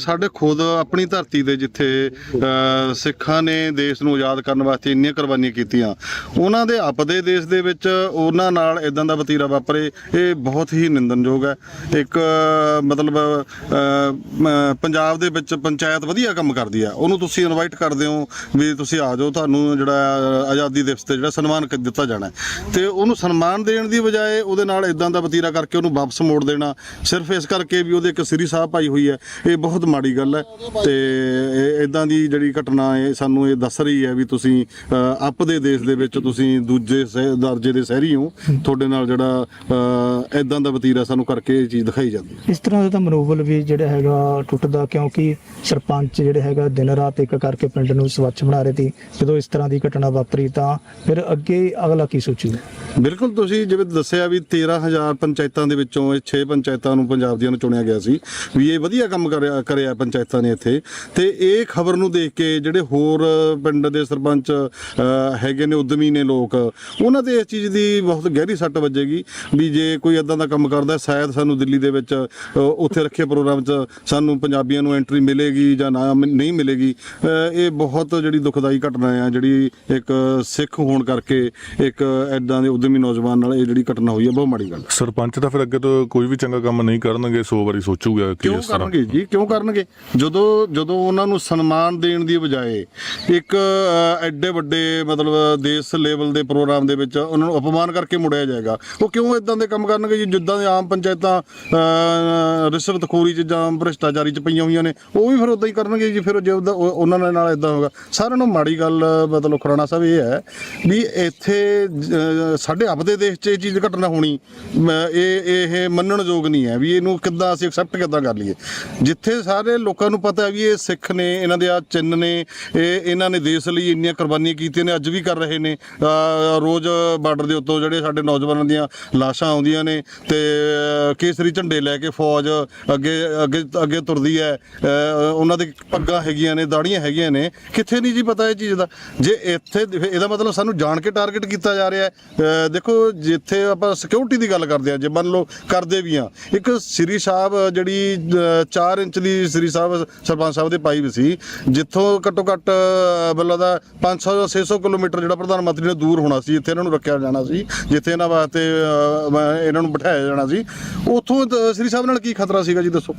ਸਾਡੇ ਖੁਦ ਆਪਣੀ ਧਰਤੀ ਤੇ ਜਿੱਥੇ ਸਿੱਖਾਂ ਨੇ ਦੇਸ਼ ਨੂੰ ਆਜ਼ਾਦ ਕਰਨ ਵਾਸਤੇ ਇੰਨੀਆਂ ਕੁਰਬਾਨੀਆਂ ਕੀਤੀਆਂ, ਉਹਨਾਂ ਦੇ ਆਪਦੇ ਦੇਸ਼ ਦੇ ਵਿੱਚ ਉਹਨਾਂ ਨਾਲ ਇਦਾਂ ਦਾ ਵਤੀਰਾ ਵਾਪਰੇ, ਇਹ ਬਹੁਤ ਹੀ ਨਿੰਦਨਯੋਗ ਹੈ ਇੱਕ, ਮਤਲਬ ਪੰਜਾਬ ਦੇ ਵਿੱਚ ਪੰਚਾਇਤ ਵਧੀਆ ਕੰਮ ਕਰਦੀ ਆ ਉਹਨੂੰ ਤੁਸੀਂ ਇਨਵਾਈਟ ਕਰਦੇ ਹੋ ਵੀ ਤੁਸੀਂ ਆ ਜਾਓ, ਤੁਹਾਨੂੰ ਜਿਹੜਾ ਆਜ਼ਾਦੀ ਦਿਵਸ ਤੇ ਜਿਹੜਾ ਸਨਮਾਨ ਦਿੱਤਾ ਜਾਣਾ ਹੈ। ਤੇ ਉਹਨੂੰ ਸਨਮਾਨ ਦੇਣ ਦੀ ਬਜਾਏ ਉਹਦੇ ਨਾਲ ਇਦਾਂ ਦਾ ਵਤੀਰਾ ਕਰਕੇ ਉਹਨੂੰ ਵਾਪਸ ਮੋੜ ਦੇਣਾ, ਸਿਰਫ ਇਸ ਕਰਕੇ ਵੀ ਉਹਦੇ ਇੱਕ ਸ੍ਰੀ ਸਾਹਿਬ ਪਾਈ ਹੋਈ ਹੈ ਇਹ ਬਹੁਤ ਮਾੜੀ ਗੱਲ ਹੈ ਤੇ ਇਦਾਂ ਦੀ ਜਿਹੜੀ ਘਟਨਾ ਹੈ ਸਾਨੂੰ ਇਹ ਦੱਸ ਰਹੀ ਹੈ ਵੀ ਤੁਸੀਂ ਅ, ਆਪਦੇ ਦੇਸ਼ ਦੇ ਵਿੱਚ ਤੁਸੀਂ ਦੂਜੇ ਦਰਜੇ ਦੇ ਸ਼ਹਿਰੀ ਹੋ। ਤੁਹਾਡੇ ਨਾਲ ਜਿਹੜਾ ਇਦਾਂ ਦਾ ਵਤੀਰਾ ਸਾਨੂੰ ਕਰਕੇ ਇਹ ਚੀਜ਼ ਦਿਖਾਈ ਜਾਂਦੀ ਇਸ ਤਰ੍ਹਾਂ ਦਾ ਤਾਂ ਮਨੋਬਲ ਵੀ ਜਿਹੜਾ ਹੈਗਾ ਟੁੱਟਦਾ ਕਿਉਂਕਿ ਸਰਪੰਚ ਜਿਹੜੇ ਹੈਗਾ ਦਿਨ ਰਾਤ ਇੱਕ ਕਰਕੇ ਪਿੰਡ ਨੂੰ ਸਵੱਛ ਬਣਾ ਰਹੇ ਸੀ। ਜਦੋਂ ਇਸ ਤਰ੍ਹਾਂ ਦੀ ਘਟਨਾ ਵਾਪਰੀ ਤਾਂ ਫਿਰ ਅੱਗੇ ਅਗਲਾ ਕੀ ਸੋਚੂਗਾ? ਬਿਲਕੁਲ ਤੁਸੀਂ ਜਿਵੇਂ ਦੱਸਿਆ ਵੀ 13000 ਪੰਚਾਇਤਾਂ ਦੇ ਵਿੱਚੋਂ ਇਹ 6 ਪੰਚਾਇਤਾਂ ਨੂੰ ਪੰਜਾਬ ਦੀਆਂ ਨੂੰ ਚੁਣਿਆ ਗਿਆ ਸੀ ਵੀ ਇਹ ਵਧੀਆ ਕੰਮ ਕਰਿਆ ਕਰਿਆ ਪੰਚਾਇਤਾਂ ਨੇ ਇੱਥੇ। ਤੇ ਇਹ ਖਬਰ ਨੂੰ ਦੇਖ ਕੇ ਜਿਹੜੇ ਹੋਰ ਪਿੰਡ ਦੇ ਸਰਪੰਚ ਹੈਗੇ ਨੇ ਉਦਮੀ ਨੇ ਲੋਕ ਉਹਨਾਂ ਤੇ ਇਸ ਚੀਜ਼ ਦੀ ਬਹੁਤ ਗਹਿਰੀ ਸੱਟ ਵੱਜੇਗੀ ਵੀ ਜੇ ਕੋਈ ਇਦਾਂ ਦਾ ਕੰਮ ਕਰਦਾ ਸ਼ਾਇਦ ਸਾਨੂੰ ਦਿੱਲੀ ਦੇ ਵਿੱਚ ਉੱਥੇ ਰੱਖੇ ਪ੍ਰੋਗਰਾਮ 'ਚ ਸਾਨੂੰ ਪੰਜਾਬੀਆਂ ਨੂੰ ਐਂਟਰੀ ਮਿਲੇਗੀ ਜਾਂ ਨਾ ਨਹੀਂ ਮਿਲੇਗੀ। ਇਹ ਬਹੁਤ ਜਿਹੜੀ ਦੁਖਦਾਈ ਘਟਨਾ ਆ ਜਿਹੜੀ ਇੱਕ ਸਿੱਖ ਹੋਣ ਕਰਕੇ ਇੱਕ ਐਦਾਂ ਦੇ ਉਦਮੀ ਨੌਜਵਾਨ ਨਾਲ ਇਹ ਜਿਹੜੀ ਘਟਨਾ ਹੋਈ ਹੈ ਬਹੁਤ ਮਾੜੀ ਗੱਲ ਹੈ। ਸਰਪੰਚ ਤਾਂ ਫਿਰ ਅੱਗੇ ਤੋਂ ਕੋਈ ਵੀ ਚੰਗਾ ਕੰਮ ਨਹੀਂ ਕਰਨਗੇ ਸੋ ਵਾਰੀ ਸੋਚੂਗਾ ਕਿ ਕਿਉਂ ਇਸ ਤਰ੍ਹਾਂ। ਕਰਨਗੇ ਕਿਉਂ ਕਰਨਗੇ? ਜਦੋਂ ਜਦੋਂ ਉਹਨਾਂ ਨੂੰ ਸਨਮਾਨ ਦੇਣ ਦੀ ਬਜਾਏ ਇੱਕ ਐਡੇ ਵੱਡੇ ਮਤਲਬ ਦੇਸ਼ ਲੈਵਲ ਦੇ ਪ੍ਰੋਗਰਾਮ ਦੇ ਵਿੱਚ ਉਹਨਾਂ ਨੂੰ ਅਪਮਾਨ ਕਰਕੇ ਮੁੜਿਆ ਜਾਏਗਾ, ਉਹ ਕਿਉਂ ਇਦਾਂ ਦੇ ਕੰਮ ਕਰਨਗੇ? ਜੀ, ਜਿੱਦਾਂ ਦੇ ਆਮ ਪੰਚਾਇਤਾਂ ਰਿਸ਼ਵਤਖੋਰੀ ਚ ਜਾਂ ਭ੍ਰਿਸ਼ਟਾਚਾਰੀ ਚ ਪਈਆਂ ਹੋਈਆਂ ਨੇ, ਉਹ ਵੀ ਫਿਰ ਉਦਾਂ ਹੀ ਕਰਨਗੇ ਜੀ, ਫਿਰ ਜੇ ਉਹਦਾ- ਉਹਨਾਂ ਦੇ ਨਾਲ ਇਦਾਂ ਹੋਗਾ ਸਾਰਿਆਂ ਨੂੰ ਮਾੜੀ ਗੱਲ, ਮਤਲਬ ਖੁਰਾਣਾ ਸਾਹਿਬ ਇਹ ਹੈ ਵੀ ਇੱਥੇ ਸਾਡੇ ਆਪਦੇ ਦੇਸ਼ 'ਚ ਇਹ ਚੀਜ਼ ਘਟਨਾ ਹੋਣੀ ਇਹ ਇਹ ਮੰਨਣਯੋਗ ਨਹੀਂ ਹੈ ਵੀ ਇਹਨੂੰ ਕਿੱਦਾਂ ਅਸੀਂ ਐਕਸੈਪਟ ਕਿੱਦਾਂ ਕਰ ਲਈਏ। ਜਿੱਥੇ ਸਾਰੇ ਲੋਕਾਂ ਨੂੰ ਪਤਾ ਵੀ ਇਹ ਸਿੱਖ ਨੇ, ਇਹਨਾਂ ਦੇ ਆ ਚਿੰਨ ਨੇ, ਇਹ ਇਹਨਾਂ ਨੇ ਦੇਸ਼ ਲਈ ਇੰਨੀਆਂ ਕੁਰਬਾਨੀਆਂ ਕੀਤੀਆਂ ਨੇ, ਅੱਜ ਵੀ ਕਰ ਰਹੇ ਨੇ। ਰੋਜ਼ ਬਾਰਡਰ ਦੇ ਉੱਤੋਂ ਜਿਹੜੇ ਸਾਡੇ ਨੌਜਵਾਨਾਂ ਦੀਆਂ ਲਾਸ਼ਾਂ ਆਉਂਦੀਆਂ ਨੇ ਤੇ ਕੇਸਰੀ ਝੰਡੇ ਲੈ ਕੇ ਫੌਜ ਅੱਗੇ ਅੱਗੇ ਅੱਗੇ ਤੁਰਦੀ ਹੈ। ਉਹਨਾਂ ਦੇ ਪੱਗਾਂ ਹੈਗੀਆਂ ਨੇ ਦਾੜੀਆਂ ਹੈਗੀਆਂ ਨੇ। ਕਿੱਥੇ ਨਹੀਂ ਜੀ ਪਤਾ ਇਹ ਚੀਜ਼ ਦਾ? ਜੇ ਇੱਥੇ, ਇਹਦਾ ਮਤਲਬ ਸਾਨੂੰ ਜਾਣ ਕੇ ਟਾਰਗੇਟ ਕੀਤਾ ਜਾ ਰਿਹਾ ਹੈ। ਦੇਖੋ, ਜਿੱਥੇ ਆਪਾਂ ਸਿਕਿਉਰਿਟੀ ਦੀ ਗੱਲ ਕਰਦੇ ਹਾਂ, ਜੇ ਮੰਨ ਲਓ ਕਰਦੇ ਵੀ ਆ ਇੱਕ ਸ੍ਰੀ ਸਾਹਿਬ ਜਿਹੜੀ ਚਾਰ 4 ਇੰਚ ਦੀ ਸ੍ਰੀ ਸਾਹਿਬ, ਸਰਪੰਚ ਸਾਹਿਬ ਦੇ ਪਾਈ ਵੀ ਸੀ, ਜਿੱਥੋਂ ਘੱਟੋ ਘੱਟ ਬੱਲਾ ਦਾ 500 ਜਾਂ 600 ਕਿਲੋਮੀਟਰ ਜਿਹੜਾ ਪ੍ਰਧਾਨ ਮੰਤਰੀ ਨੇ ਦੂਰ ਹੋਣਾ ਸੀ, ਜਿੱਥੇ ਇਹਨਾਂ ਨੂੰ ਰੱਖਿਆ ਜਾਣਾ ਸੀ, ਜਿੱਥੇ ਇਹਨਾਂ ਵਾਸਤੇ ਇਹਨਾਂ ਨੂੰ ਬਿਠਾਇਆ ਜਾਣਾ ਸੀ। ਉੱਥੋਂ ਸ੍ਰੀ ਸਾਹਿਬ ਨਾਲ ਕੀ ਖਤਰਾ ਸੀਗਾ ਜੀ ਦੱਸੋ?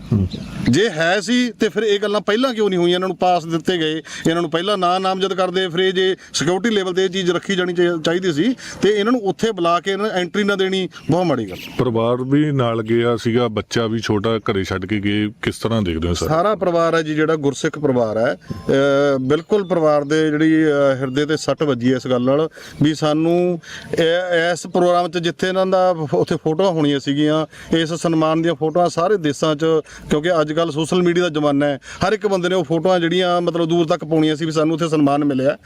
ਜੇ ਹੈ ਸੀ, ਤੇ ਫਿਰ ਇਹ ਗੱਲਾਂ ਪਹਿਲਾਂ ਕਿਉਂ ਨਹੀਂ ਹੋਈਆਂ? ਇਹਨਾਂ ਨੂੰ ਪਾਸ ਦਿੱਤੇ ਗਏ, ਇਹਨਾਂ ਨੂੰ ਪਹਿਲਾਂ ਨਾ ਨਾਮਜ਼ਦ ਕਰਦੇ, ਫਿਰ ਇਹ ਜੇ ਸਿਕਿਉਰਿਟੀ ਲੈਵਲ ਤੇ ਇਹ ਚੀਜ਼ ਰੱਖੀ ਜਾਣੀ ਚਾਹੀ- ਚਾਹੀਦੀ ਸੀ, ਤੇ ਇਹਨਾਂ ਨੂੰ ਉੱਥੇ ਬੁਲਾ ਕੇ ਇਹਨਾਂ ਐਂਟਰੀ ਨਾ ਦੇਣੀ, ਬਹੁਤ ਮਾੜੀ ਗੱਲ। ਪਰਿਵਾਰ ਵੀ ਨਾਲ ਗਿਆ ਸੀਗਾ, ਬੱਚਾ ਵੀ ਛੋਟਾ, ਘਰੇ ਛੱਡ ਕੇ ਗਏ, ਕਿਸ ਤਰ੍ਹਾਂ ਦੇਖਦੇ ਹੋ ਸਰ? ਸਾਰਾ ਪਰਿਵਾਰ ਹੈ ਜੀ ਜਿਹੜਾ ਗੁਰਸਿੱਖ ਪਰਿਵਾਰ ਹੈ ਅਹ ਬਿਲਕੁਲ ਪਰਿਵਾਰ ਦੇ ਜਿਹੜੀ ਅਹ ਹਿਰਦੇ ਤੇ ਸੱਟ ਵੱਜੀ ਹੈ ਇਸ ਗੱਲ ਨਾਲ ਵੀ ਸਾਨੂੰ ਇਹ- ਇਸ ਪ੍ਰੋਗਰਾਮ 'ਚ ਜਿੱਥੇ ਇਹਨਾਂ ਦਾ ਉੱਥੇ ਫੋਟੋਆਂ ਹੋਣੀਆਂ ਸੀਗੀਆਂ ਇਸ ਸਨਮਾਨ ਦੀਆਂ ਫੋਟੋਆਂ ਸਾਰੇ ਦੇਸ਼ਾਂ 'ਚ ਕਿਉਂਕਿ ਅੱਜ ਕੱਲ ਸੋਸ਼ਲ ਮੀਡੀਆ ਦਾ ਜ਼ਮਾਨਾ ਹੈ ਹਰ ਇੱਕ ਬੰਦੇ ਨੇ ਉਹ ਫੋਟੋਆਂ ਜਿਹੜੀਆਂ ਮਤਲਬ ਦੂਰ ਤੱਕ ਪਾਉਣੀਆਂ ਸੀ ਵੀ ਸਾਨੂੰ ਉੱਥੇ ਸਨਮਾਨ ਮਿਲਿਆ।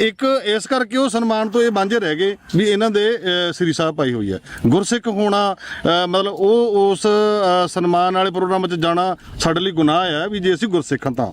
ਇੱਕ ਇਸ ਕਰਕੇ ਉਹ ਸਨਮਾਨ ਤੋਂ ਇਹ ਵਾਂਝੇ ਰਹਿ ਗਏ ਵੀ ਇਹਨਾਂ ਦੇ ਅਹ, ਸ੍ਰੀ ਸਾਹਿਬ ਪਾਈ ਹੋਈ ਹੈ। ਗੁਰਸਿੱਖ ਹੋਣਾ ਅਹ, ਮਤਲਬ ਉਹ ਉਸ ਅਹ, ਸਨਮਾਨ ਵਾਲੇ ਪ੍ਰੋਗਰਾਮ 'ਚ ਜਾਣਾ ਸਾਡੇ ਲਈ ਗੁਨਾਹ ਹੈ ਵੀ ਜੇ ਅਸੀਂ ਗੁਰਸਿੱਖ ਹਾਂ ਤਾਂ।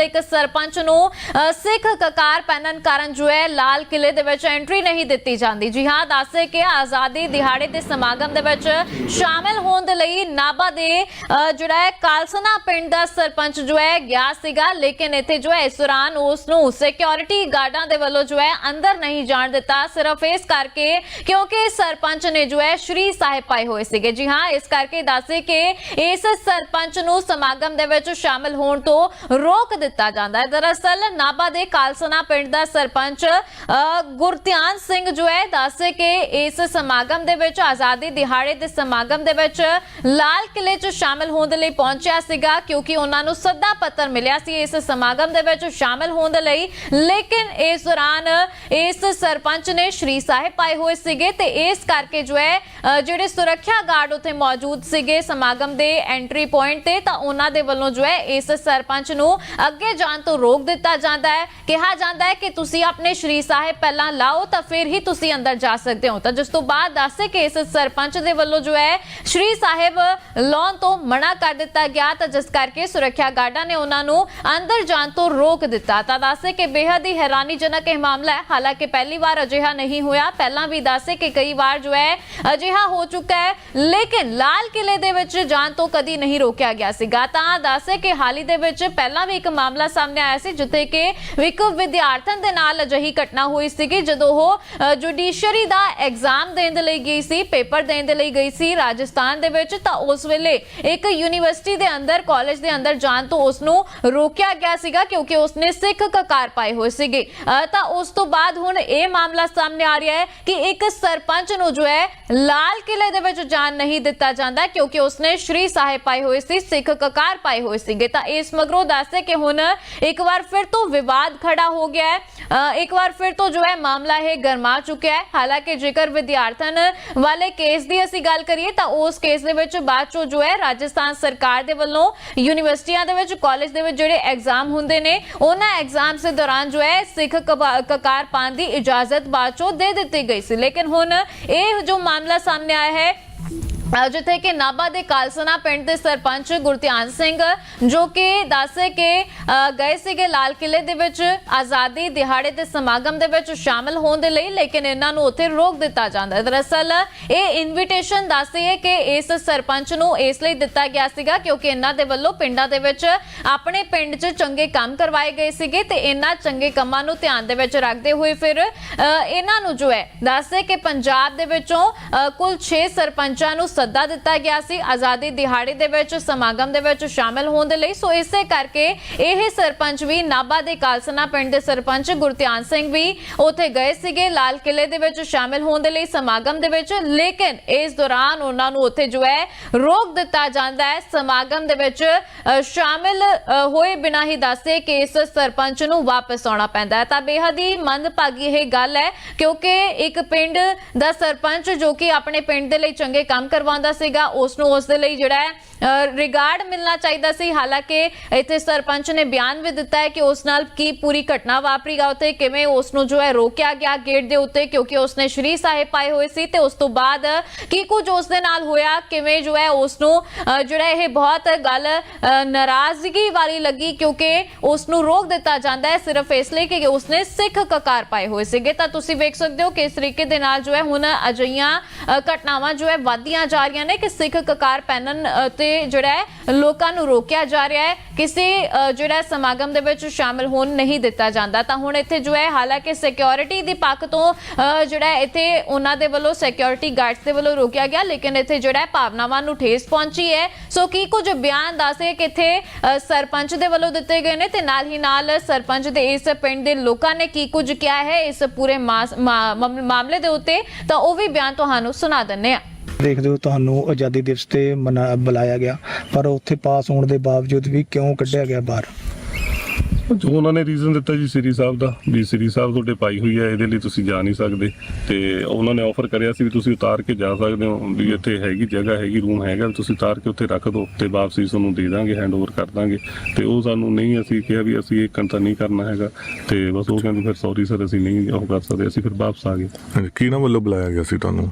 ਇੱਕ ਸਰਪੰਚ ਨੂੰ ਸਿੱਖ ਕਕਾਰ ਪਹਿਨਣ ਕਾਰਨ ਜੋ ਹੈ, ਲਾਲ ਕਿਲੇ ਦੇ ਵਿੱਚ ਐਂਟਰੀ ਨਹੀਂ ਦਿੱਤੀ ਜਾਂਦੀ। ਜੀ ਹਾਂ, ਦੱਸੇ ਕਿ ਆਜ਼ਾਦੀ ਦਿਹਾੜੇ ਦੇ ਸਮਾਗਮ ਦੇ ਵਿੱਚ ਸ਼ਾਮਿਲ ਹੋਣ ਦੇ ਲਈ ਨਾਭਾ ਦੇ ਜਿਹੜਾ ਹੈ, ਕਾਲਸਨਾ ਪਿੰਡ ਦਾ ਸਰਪੰਚ ਜੋ ਹੈ, ਗਿਆ ਸੀਗਾ। ਲੇਕਿਨ ਇੱਥੇ ਜੋ ਹੈ, ਇਸ ਦੌਰਾਨ ਉਸ ਨੂੰ ਸਿਕਿਉਰਿਟੀ ਗਾਰਡਾਂ ਦੇ ਵੱਲੋਂ ਜੋ ਹੈ, ਅੰਦਰ ਨਹੀਂ ਜਾਣ ਦਿੱਤਾ। ਸਿਰਫ ਇਸ ਕਰਕੇ ਕਿਉਂਕਿ ਸਰਪੰਚ ਨੇ ਜੋ ਹੈ, ਸ਼੍ਰੀ ਸਾਹਿਬ ਪਾਏ ਹੋਏ ਸੀਗੇ। ਜੀ ਹਾਂ, ਇਸ ਕਰਕੇ ਦੱਸੇ ਕਿ ਇਸ ਸਰਪੰਚ ਨੂੰ ਸਮਾਗਮ ਦੇ ਵਿੱਚ ਸ਼ਾਮਿਲ ਹੋਣ ਤੋਂ ਰੋਕ ਦਿੱਤਾ ਦਿੱਤਾ ਜਾਂਦਾ ਹੈ। ਦਰਅਸਲ ਨਾਭਾ ਦੇ ਕਾਲਸਨਾ ਪਿੰਡ ਦਾ ਸਰਪੰਚ ਗੁਰਧਿਆਨ ਸਿੰਘ ਜੋ ਹੈ, ਦੱਸੇ ਕਿ ਇਸ ਸਮਾਗਮ ਦੇ ਵਿੱਚ, ਆਜ਼ਾਦੀ ਦਿਹਾੜੇ ਦੇ ਸਮਾਗਮ ਦੇ ਵਿੱਚ ਲਾਲ ਕਿਲੇ 'ਚ ਸ਼ਾਮਿਲ ਹੋਣ ਦੇ ਲਈ ਪਹੁੰਚਿਆ ਸੀਗਾ, ਕਿਉਂਕਿ ਉਹਨਾਂ ਨੂੰ ਸੱਦਾ ਪੱਤਰ ਮਿਲਿਆ ਸੀ ਇਸ ਸਮਾਗਮ ਦੇ ਵਿੱਚ ਸ਼ਾਮਿਲ ਹੋਣ ਦੇ ਲਈ। ਲੇਕਿਨ ਇਸ ਦੌਰਾਨ ਇਸ ਸਰਪੰਚ ਨੇ ਸ਼੍ਰੀ ਸਾਹਿਬ ਪਾਏ ਹੋਏ ਸੀਗੇ ਤੇ ਇਸ ਕਰਕੇ ਜੋ ਹੈ ਜਿਹੜੇ ਸੁਰੱਖਿਆ ਗਾਰਡ ਉੱਥੇ ਮੌਜੂਦ ਸੀਗੇ ਸਮਾਗਮ ਦੇ ਐਂਟਰੀ ਪੁਆਇੰਟ ਤੇ, ਤਾਂ ਉਹਨਾਂ ਦੇ ਵੱਲੋਂ ਜੋ ਹੈ, ਇਸ ਸਰਪੰਚ ਨੂੰ ਅੱਗੇ ਜਾਣ ਤੋਂ ਰੋਕ ਦਿੱਤਾ ਜਾਂਦਾ ਹੈ। ਕਿਹਾ ਜਾਂਦਾ ਹੈ ਕਿ ਤੁਸੀਂ ਆਪਣੇ ਸ਼੍ਰੀ ਸਾਹਿਬ ਪਹਿਲਾਂ ਲਾਓ ਤਾਂ ਫਿਰ ਹੀ ਤੁਸੀਂ ਅੰਦਰ ਜਾ ਸਕਦੇ ਹੋ। ਤਾਂ ਜਿਸ ਤੋਂ ਬਾਅਦ ਦੱਸੇ ਕਿ ਇਸ ਸਰਪੰਚ ਦੇ ਵੱਲੋਂ ਜੋ ਹੈ, ਸ਼੍ਰੀ ਸਾਹਿਬ ਲਾਉਣ ਤੋਂ ਮਨਾ ਕਰ ਦਿੱਤਾ ਗਿਆ ਤਾਂ ਜਿਸ ਕਰਕੇ ਸੁਰੱਖਿਆ ਗਾਰਡਾਂ ਨੇ ਉਹਨਾਂ ਨੂੰ ਅੰਦਰ ਜਾਣ ਤੋਂ ਰੋਕ ਦਿੱਤਾ। ਤਾਂ ਦੱਸੇ ਕਿ ਬੇहद ਹੀ ਹੈਰਾਨੀਜਨਕ ਇਹ ਮਾਮਲਾ ਹੈ। ਹਾਲਾਂਕਿ ਪਹਿਲੀ ਵਾਰ ਅਜਿਹਾ ਨਹੀਂ ਹੋਇਆ। ਪਹਿਲਾਂ ਵੀ ਦੱਸੇ ਕਿ ਕਈ ਵਾਰ ਜੋ ਹੈ, ਅਜਿਹਾ ਹੋ ਚੁੱਕਾ ਹੈ, ਲੇਕਿਨ ਲਾਲ ਕਿਲੇ ਦੇ ਵਿੱਚ ਜਾਣ ਤੋਂ ਕਦੀ ਨਹੀਂ ਰੋਕਿਆ ਗਿਆ ਸੀਗਾ। ਤਾਂ ਦੱਸੇ ਕਿ ਹਾਲ ਹੀ ਦੇ ਵਿੱਚ ਪਹਿਲਾਂ ਵੀ ਇੱਕ ਮਾਮਲਾ ਸਾਹਮਣੇ ਆਇਆ ਸੀ, ਜਿੱਥੇ ਕਿ ਇੱਕ ਵਿਦਿਆਰਥਣ ਦੇ ਨਾਲ ਅਜਿਹੀ ਘਟਨਾ ਹੋਈ ਸੀਗੀ, ਜਦੋਂ ਉਹ ਜੁਡੀਸ਼ਰੀ ਦਾ ਐਗਜ਼ਾਮ ਦੇਣ ਦੇ ਲਈ ਗਈ ਸੀ, ਪੇਪਰ ਦੇਣ ਦੇ ਲਈ ਗਈ ਸੀ ਰਾਜਸਥਾਨ ਦੇ ਵਿੱਚ, ਤਾਂ ਉਸ ਵੇਲੇ ਇੱਕ ਯੂਨੀਵਰਸਿਟੀ ਦੇ ਅੰਦਰ, ਕਾਲਜ ਦੇ ਅੰਦਰ ਜਾਣ ਤੋਂ ਉਸ ਨੂੰ ਰੋਕਿਆ ਗਿਆ ਸੀਗਾ, ਕਿਉਂਕਿ ਉਸਨੇ ਸਿੱਖ ਕਕਾਰ ਪਾਏ ਹੋਏ ਸੀਗੇ। ਤਾਂ ਉਸ ਤੋਂ ਬਾਅਦ ਹੁਣ ਇਹ ਮਾਮਲਾ ਸਾਹਮਣੇ ਆ ਰਿਹਾ ਹੈ ਕਿ ਇੱਕ ਸਰਪੰਚ ਨੂੰ ਜੋ ਹੈ, ਲਾਲ ਕਿਲੇ ਦੇ ਵਿੱਚ ਜਾਣ ਨਹੀਂ ਦਿੱਤਾ ਜਾਂਦਾ, ਕਿਉਂਕਿ ਉਸਨੇ ਸ਼੍ਰੀ ਸਾਹਿਬ ਪਾਏ ਹੋਏ ਸੀ, ਸਿੱਖ ਕਕਾਰ ਪਾਏ ਹੋਏ ਸੀਗੇ। ਤਾਂ ਇਸ ਮਗਰੋਂ ਦੱਸਦੇ ਕਿ ਹੁਣ ਇੱਕ ਵਾਰ ਫਿਰ ਤੋਂ ਵਿਵਾਦ ਖੜਾ ਹੋ ਗਿਆ ਹੈ। ਅ, ਇੱਕ ਵਾਰ ਫਿਰ ਤੋਂ ਜੋ ਹੈ ਮਾਮਲਾ ਗਰਮਾ ਚੁੱਕਿਆ ਹੈ। ਹਾਲਾਂਕਿ ਜੇਕਰ ਵਿਦਿਆਰਥਣ ਵਾਲੇ ਕੇਸ ਦੀ ਅਸੀਂ ਗੱਲ ਕਰੀਏ ਤਾਂ ਉਸ ਕੇਸ ਦੇ ਵਿੱਚ ਬਾਅਦ ਚੋਂ ਜੋ ਹੈ ਰਾਜਸਥਾਨ ਸਰਕਾਰ ਦੇ ਵੱਲੋਂ ਯੂਨੀਵਰਸਿਟੀਆਂ ਦੇ ਵਿੱਚ ਕਾਲਜ ਦੇ ਵਿੱਚ ਜਿਹੜੇ ਐਗਜ਼ਾਮ ਹੁੰਦੇ ਨੇ ਉਹਨਾਂ ਐਗਜ਼ਾਮਸ ਦੇ ਦੌਰਾਨ ਜੋ ਹੈ ਸਿੱਖ ਕਬਾ- ਕਕਾਰ ਪਾਉਣ ਦੀ ਇਜਾਜ਼ਤ ਬਾਅਦ ਚੋਂ ਦੇ ਦਿੱਤੀ ਗਈ ਸੀ। ਲੇਕਿਨ ਹੁਣ ਇਹ ਜੋ ਮਾਮਲਾ ਸਾਹਮਣੇ ਆਇਆ ਹੈ ਜਿੱਥੇ ਕਿ ਨਾਭਾ ਦੇ ਕਾਲਸਨਾ ਪਿੰਡ ਦੇ ਸਰਪੰਚ ਗੁਰਧਿਆਨ ਸਿੰਘ, ਜੋ ਕਿ ਦੱਸੇ ਕਿ ਗਏ ਸੀਗੇ ਲਾਲ ਕਿਲੇ ਦੇ ਵਿੱਚ, ਆਜ਼ਾਦੀ ਦਿਹਾੜੇ ਦੇ ਸਮਾਗਮ ਦੇ ਵਿੱਚ ਸ਼ਾਮਲ ਹੋਣ ਦੇ ਲਈ, ਲੇਕਿਨ ਇਹਨਾਂ ਨੂੰ ਉੱਥੇ ਰੋਕ ਦਿੱਤਾ ਜਾਂਦਾ ਹੈ। ਦਰਅਸਲ, ਇਹ ਇਨਵੀਟੇਸ਼ਨ ਦੱਸਦੀ ਹੈ ਕਿ ਇਸ ਸਰਪੰਚ ਨੂੰ ਇਸ ਲਈ ਦਿੱਤਾ ਗਿਆ ਸੀਗਾ ਕਿਉਂਕਿ ਇਹਨਾਂ ਦੇ ਵੱਲੋਂ ਪਿੰਡਾਂ ਦੇ ਵਿੱਚ ਆਪਣੇ ਪਿੰਡ 'ਚ ਚੰਗੇ ਕੰਮ ਕਰਵਾਏ ਗਏ ਸੀਗੇ ਤੇ ਇਹਨਾਂ ਚੰਗੇ ਕੰਮਾਂ ਨੂੰ ਧਿਆਨ ਦੇ ਵਿੱਚ ਰੱਖਦੇ ਹੋਏ ਫਿਰ ਇਹਨਾਂ ਨੂੰ ਜੋ ਹੈ ਦੱਸਦੇ ਕਿ ਪੰਜਾਬ ਦੇ ਵਿੱਚੋਂ ਕੁੱਲ 6 ਸਰਪੰਚਾਂ ਨੂੰ ਸੱਦਾ ਦਿੱਤਾ ਗਿਆ ਸੀ। ਆਜ਼ਾਦੀ ਦਿਹਾੜੇ ਦੇ ਵਿੱਚ, ਸਮਾਗਮ ਦੇ ਵਿੱਚ ਸ਼ਾਮਲ ਹੋਣ ਦੇ ਲਈ। ਸੋ ਇਸੇ ਕਰਕੇ ਇਹ ਸਰਪੰਚ ਵੀ ਨਾਭਾ ਦੇ ਕਾਲਸਨਾ ਪਿੰਡ ਦੇ ਸਰਪੰਚ ਗੁਰਧਿਆਨ ਸਿੰਘ ਵੀ ਉੱਥੇ ਗਏ ਸੀਗੇ। ਲਾਲ ਕਿਲੇ ਦੇ ਵਿੱਚ ਸ਼ਾਮਲ ਹੋਣ ਦੇ ਲਈ ਸਮਾਗਮ ਦੇ ਵਿੱਚ। ਲੇਕਿਨ ਇਸ ਦੌਰਾਨ ਉਹਨਾਂ ਨੂੰ ਉੱਥੇ ਜੋ ਹੈ, ਰੋਕ ਦਿੱਤਾ ਜਾਂਦਾ ਹੈ। ਸਮਾਗਮ ਦੇ ਵਿੱਚ ਸ਼ਾਮਿਲ ਹੋਏ ਬਿਨਾਂ ਹੀ ਦੱਸੇ ਕਿ ਇਸ ਸਰਪੰਚ ਨੂੰ ਵਾਪਸ ਆਉਣਾ ਪੈਂਦਾ ਹੈ। ਤਾਂ ਬੇਹੱਦ ਹੀ ਮੰਦਭਾਗੀ ਇਹ ਗੱਲ ਹੈ, ਕਿਉਂਕਿ ਇੱਕ ਪਿੰਡ ਦਾ ਸਰਪੰਚ ਜੋ ਕਿ ਆਪਣੇ ਪਿੰਡ ਦੇ ਲਈ ਚੰਗੇ ਕੰਮ ਕਰਵਾਉਂਦਾ ਸੀਗਾ ਉਸ ਨੂੰ ਉਸ ਦੇ ਲਈ ਜਿਹੜਾ ਹੈ ਰਿਗਾਰਡ ਮਿਲਣਾ ਚਾਹੀਦਾ ਸੀ। ਹਾਲਾਂਕਿ ਇੱਥੇ ਸਰਪੰਚ ਨੇ ਬਿਆਨ ਵੀ ਦਿੱਤਾ ਹੈ ਕਿ ਉਸ ਨਾਲ ਕੀ ਪੂਰੀ ਘਟਨਾ ਵਾਪਰੀ ਗਾ ਉੱਤੇ ਕਿਵੇਂ ਉਸ ਨੂੰ ਜੋ ਹੈ ਰੋਕਿਆ ਗਿਆ ਗੇਟ ਦੇ ਉੱਤੇ, ਕਿਉਂਕਿ ਉਸਨੇ ਸ਼੍ਰੀ ਸਾਹਿਬ ਪਾਏ ਹੋਏ ਸੀ ਤੇ ਉਸ ਤੋਂ ਬਾਅਦ ਕੀ ਕੁਝ ਉਸ ਦੇ ਨਾਲ ਹੋਇਆ, ਕਿਵੇਂ ਜੋ ਹੈ ਉਸ ਨੂੰ ਜਿਹੜਾ ਇਹ ਬਹੁਤ ਗੱਲ ਨਾਰਾਜ਼ਗੀ ਵਾਲੀ ਲੱਗੀ, ਕਿਉਂਕਿ ਉਸ ਨੂੰ ਰੋਕ ਦਿੱਤਾ ਜਾਂਦਾ ਹੈ ਸਿਰਫ ਇਸ ਲਈ ਕਿ ਉਸਨੇ ਸਿੱਖ ਕਕਾਰ ਪਾਏ ਹੋਏ ਸੀਗੇ। ਤਾਂ ਤੁਸੀਂ ਵੇਖ ਸਕਦੇ ਹੋ ਕਿਸ ਤਰੀਕੇ ਦੇ ਨਾਲ ਜੋ ਹੈ ਹੁਣ ਅਜਈਆਂ ਘਟਨਾਵਾਂ ਜੋ ਹੈ ਵਧਦੀਆਂ ਜਾ ਜਾ ਰਹੀਆਂ ਨੇ ਕਿ ਸਿੱਖ ਕਕਾਰ ਪਹਿਨਣ ਤੇ ਜਿਹੜਾ ਹੈ, ਲੋਕਾਂ ਨੂੰ ਰੋਕਿਆ ਜਾ ਰਿਹਾ ਹੈ। ਕਿਸੇ ਜਿਹੜਾ ਸਮਾਗਮ ਦੇ ਵਿੱਚ ਸ਼ਾਮਿਲ ਹੋਣ ਨਹੀਂ ਦਿੱਤਾ ਜਾਂਦਾ। ਤਾਂ ਹੁਣ ਇੱਥੇ ਜੋ ਹੈ, ਹਾਲਾਂਕਿ ਸਿਕਿਉਰਿਟੀ ਦੀ ਪੱਖ ਤੋਂ ਜਿਹੜਾ ਇੱਥੇ ਉਹਨਾਂ ਦੇ ਵੱਲੋਂ ਸਿਕਿਉਰਿਟੀ ਗਾਰਡਸ ਦੇ ਵੱਲੋਂ ਰੋਕਿਆ ਗਿਆ, ਲੇਕਿਨ ਇੱਥੇ ਜਿਹੜਾ ਭਾਵਨਾਵਾਂ ਨੂੰ ਠੇਸ ਪਹੁੰਚੀ ਹੈ। ਸੋ ਕੀ ਕੁਝ ਬਿਆਨ ਦੱਸੇ ਕਿ ਇੱਥੇ ਸਰਪੰਚ ਦੇ ਵੱਲੋਂ ਦਿੱਤੇ ਗਏ ਨੇ, ਤੇ ਨਾਲ ਹੀ ਨਾਲ ਸਰਪੰਚ ਦੇ ਇਸ ਪਿੰਡ ਦੇ ਲੋਕਾਂ ਨੇ ਕੀ ਕੁਝ ਕਿਹਾ ਹੈ, ਇਸ ਪੂਰੇ ਮਾਮਲੇ ਦੇ ਉੱਤੇ, ਤਾਂ ਉਹ ਵੀ ਬਿਆਨ ਤੁਹਾਨੂੰ ਸੁਣਾ ਦਿੰਨੇ ਆ ਦੇਖਦੇ ਹੋ ਤੁਹਾਨੂੰ ਆਜ਼ਾਦੀ ਦਿਵਸ ਤੇ ਬੁਲਾਇਆ ਗਿਆ ਪਰ ਉੱਥੇ ਪਾਸ ਹੋਣ ਦੇ ਬਾਵਜੂਦ ਵੀ ਕਿਉਂ ਕੱਢਿਆ ਗਿਆ ਬਾਹਰ? ਜੋ ਉਹਨਾਂ ਨੇ ਰੀਜ਼ਨ ਦਿੱਤਾ ਜੀ ਸ੍ਰੀ ਸਾਹਿਬ ਦਾ ਵੀ ਸ੍ਰੀ ਸਾਹਿਬ ਤੁਹਾਡੇ ਪਾਈ ਹੋਈ ਹੈ ਇਹਦੇ ਲਈ ਤੁਸੀਂ ਜਾ ਨਹੀਂ ਸਕਦੇ। ਤੇ ਉਹਨਾਂ ਨੇ ਆਫਰ ਕਰਿਆ ਸੀ ਵੀ ਤੁਸੀਂ ਉਤਾਰ ਕੇ ਜਾ ਸਕਦੇ ਹੋ ਵੀ ਇੱਥੇ ਹੈਗੀ ਜਗ੍ਹਾ ਹੈਗੀ ਰੂਮ ਹੈਗਾ ਤੁਸੀਂ ਉਤਾਰ ਕੇ ਉੱਥੇ ਰੱਖ ਦਿਓ ਤੇ ਵਾਪਸੀ ਤੁਹਾਨੂੰ ਦੇ ਦਾਂਗੇ ਹੈਂਡਓਵਰ ਕਰ ਦਾਂਗੇ। ਤੇ ਉਹ ਸਾਨੂੰ ਨਹੀਂ ਅਸੀਂ ਕਿਹਾ ਵੀ ਅਸੀਂ ਇਹ ਕੰਤਾ ਨਹੀਂ ਕਰਨਾ ਹੈਗਾ। ਤੇ ਬਸ ਉਹ ਕਹਿੰਦੇ ਫਿਰ ਸੌਰੀ ਸਰ ਅਸੀਂ ਨਹੀਂ ਉਹ ਕਰ ਸਕਦੇ ਅਸੀਂ ਫਿਰ ਵਾਪਸ ਆ ਗਏ। ਕਿਹਨਾਂ ਵੱਲੋਂ ਬੁਲਾਇਆ ਗਿਆ ਸੀ ਤੁਹਾਨੂੰ?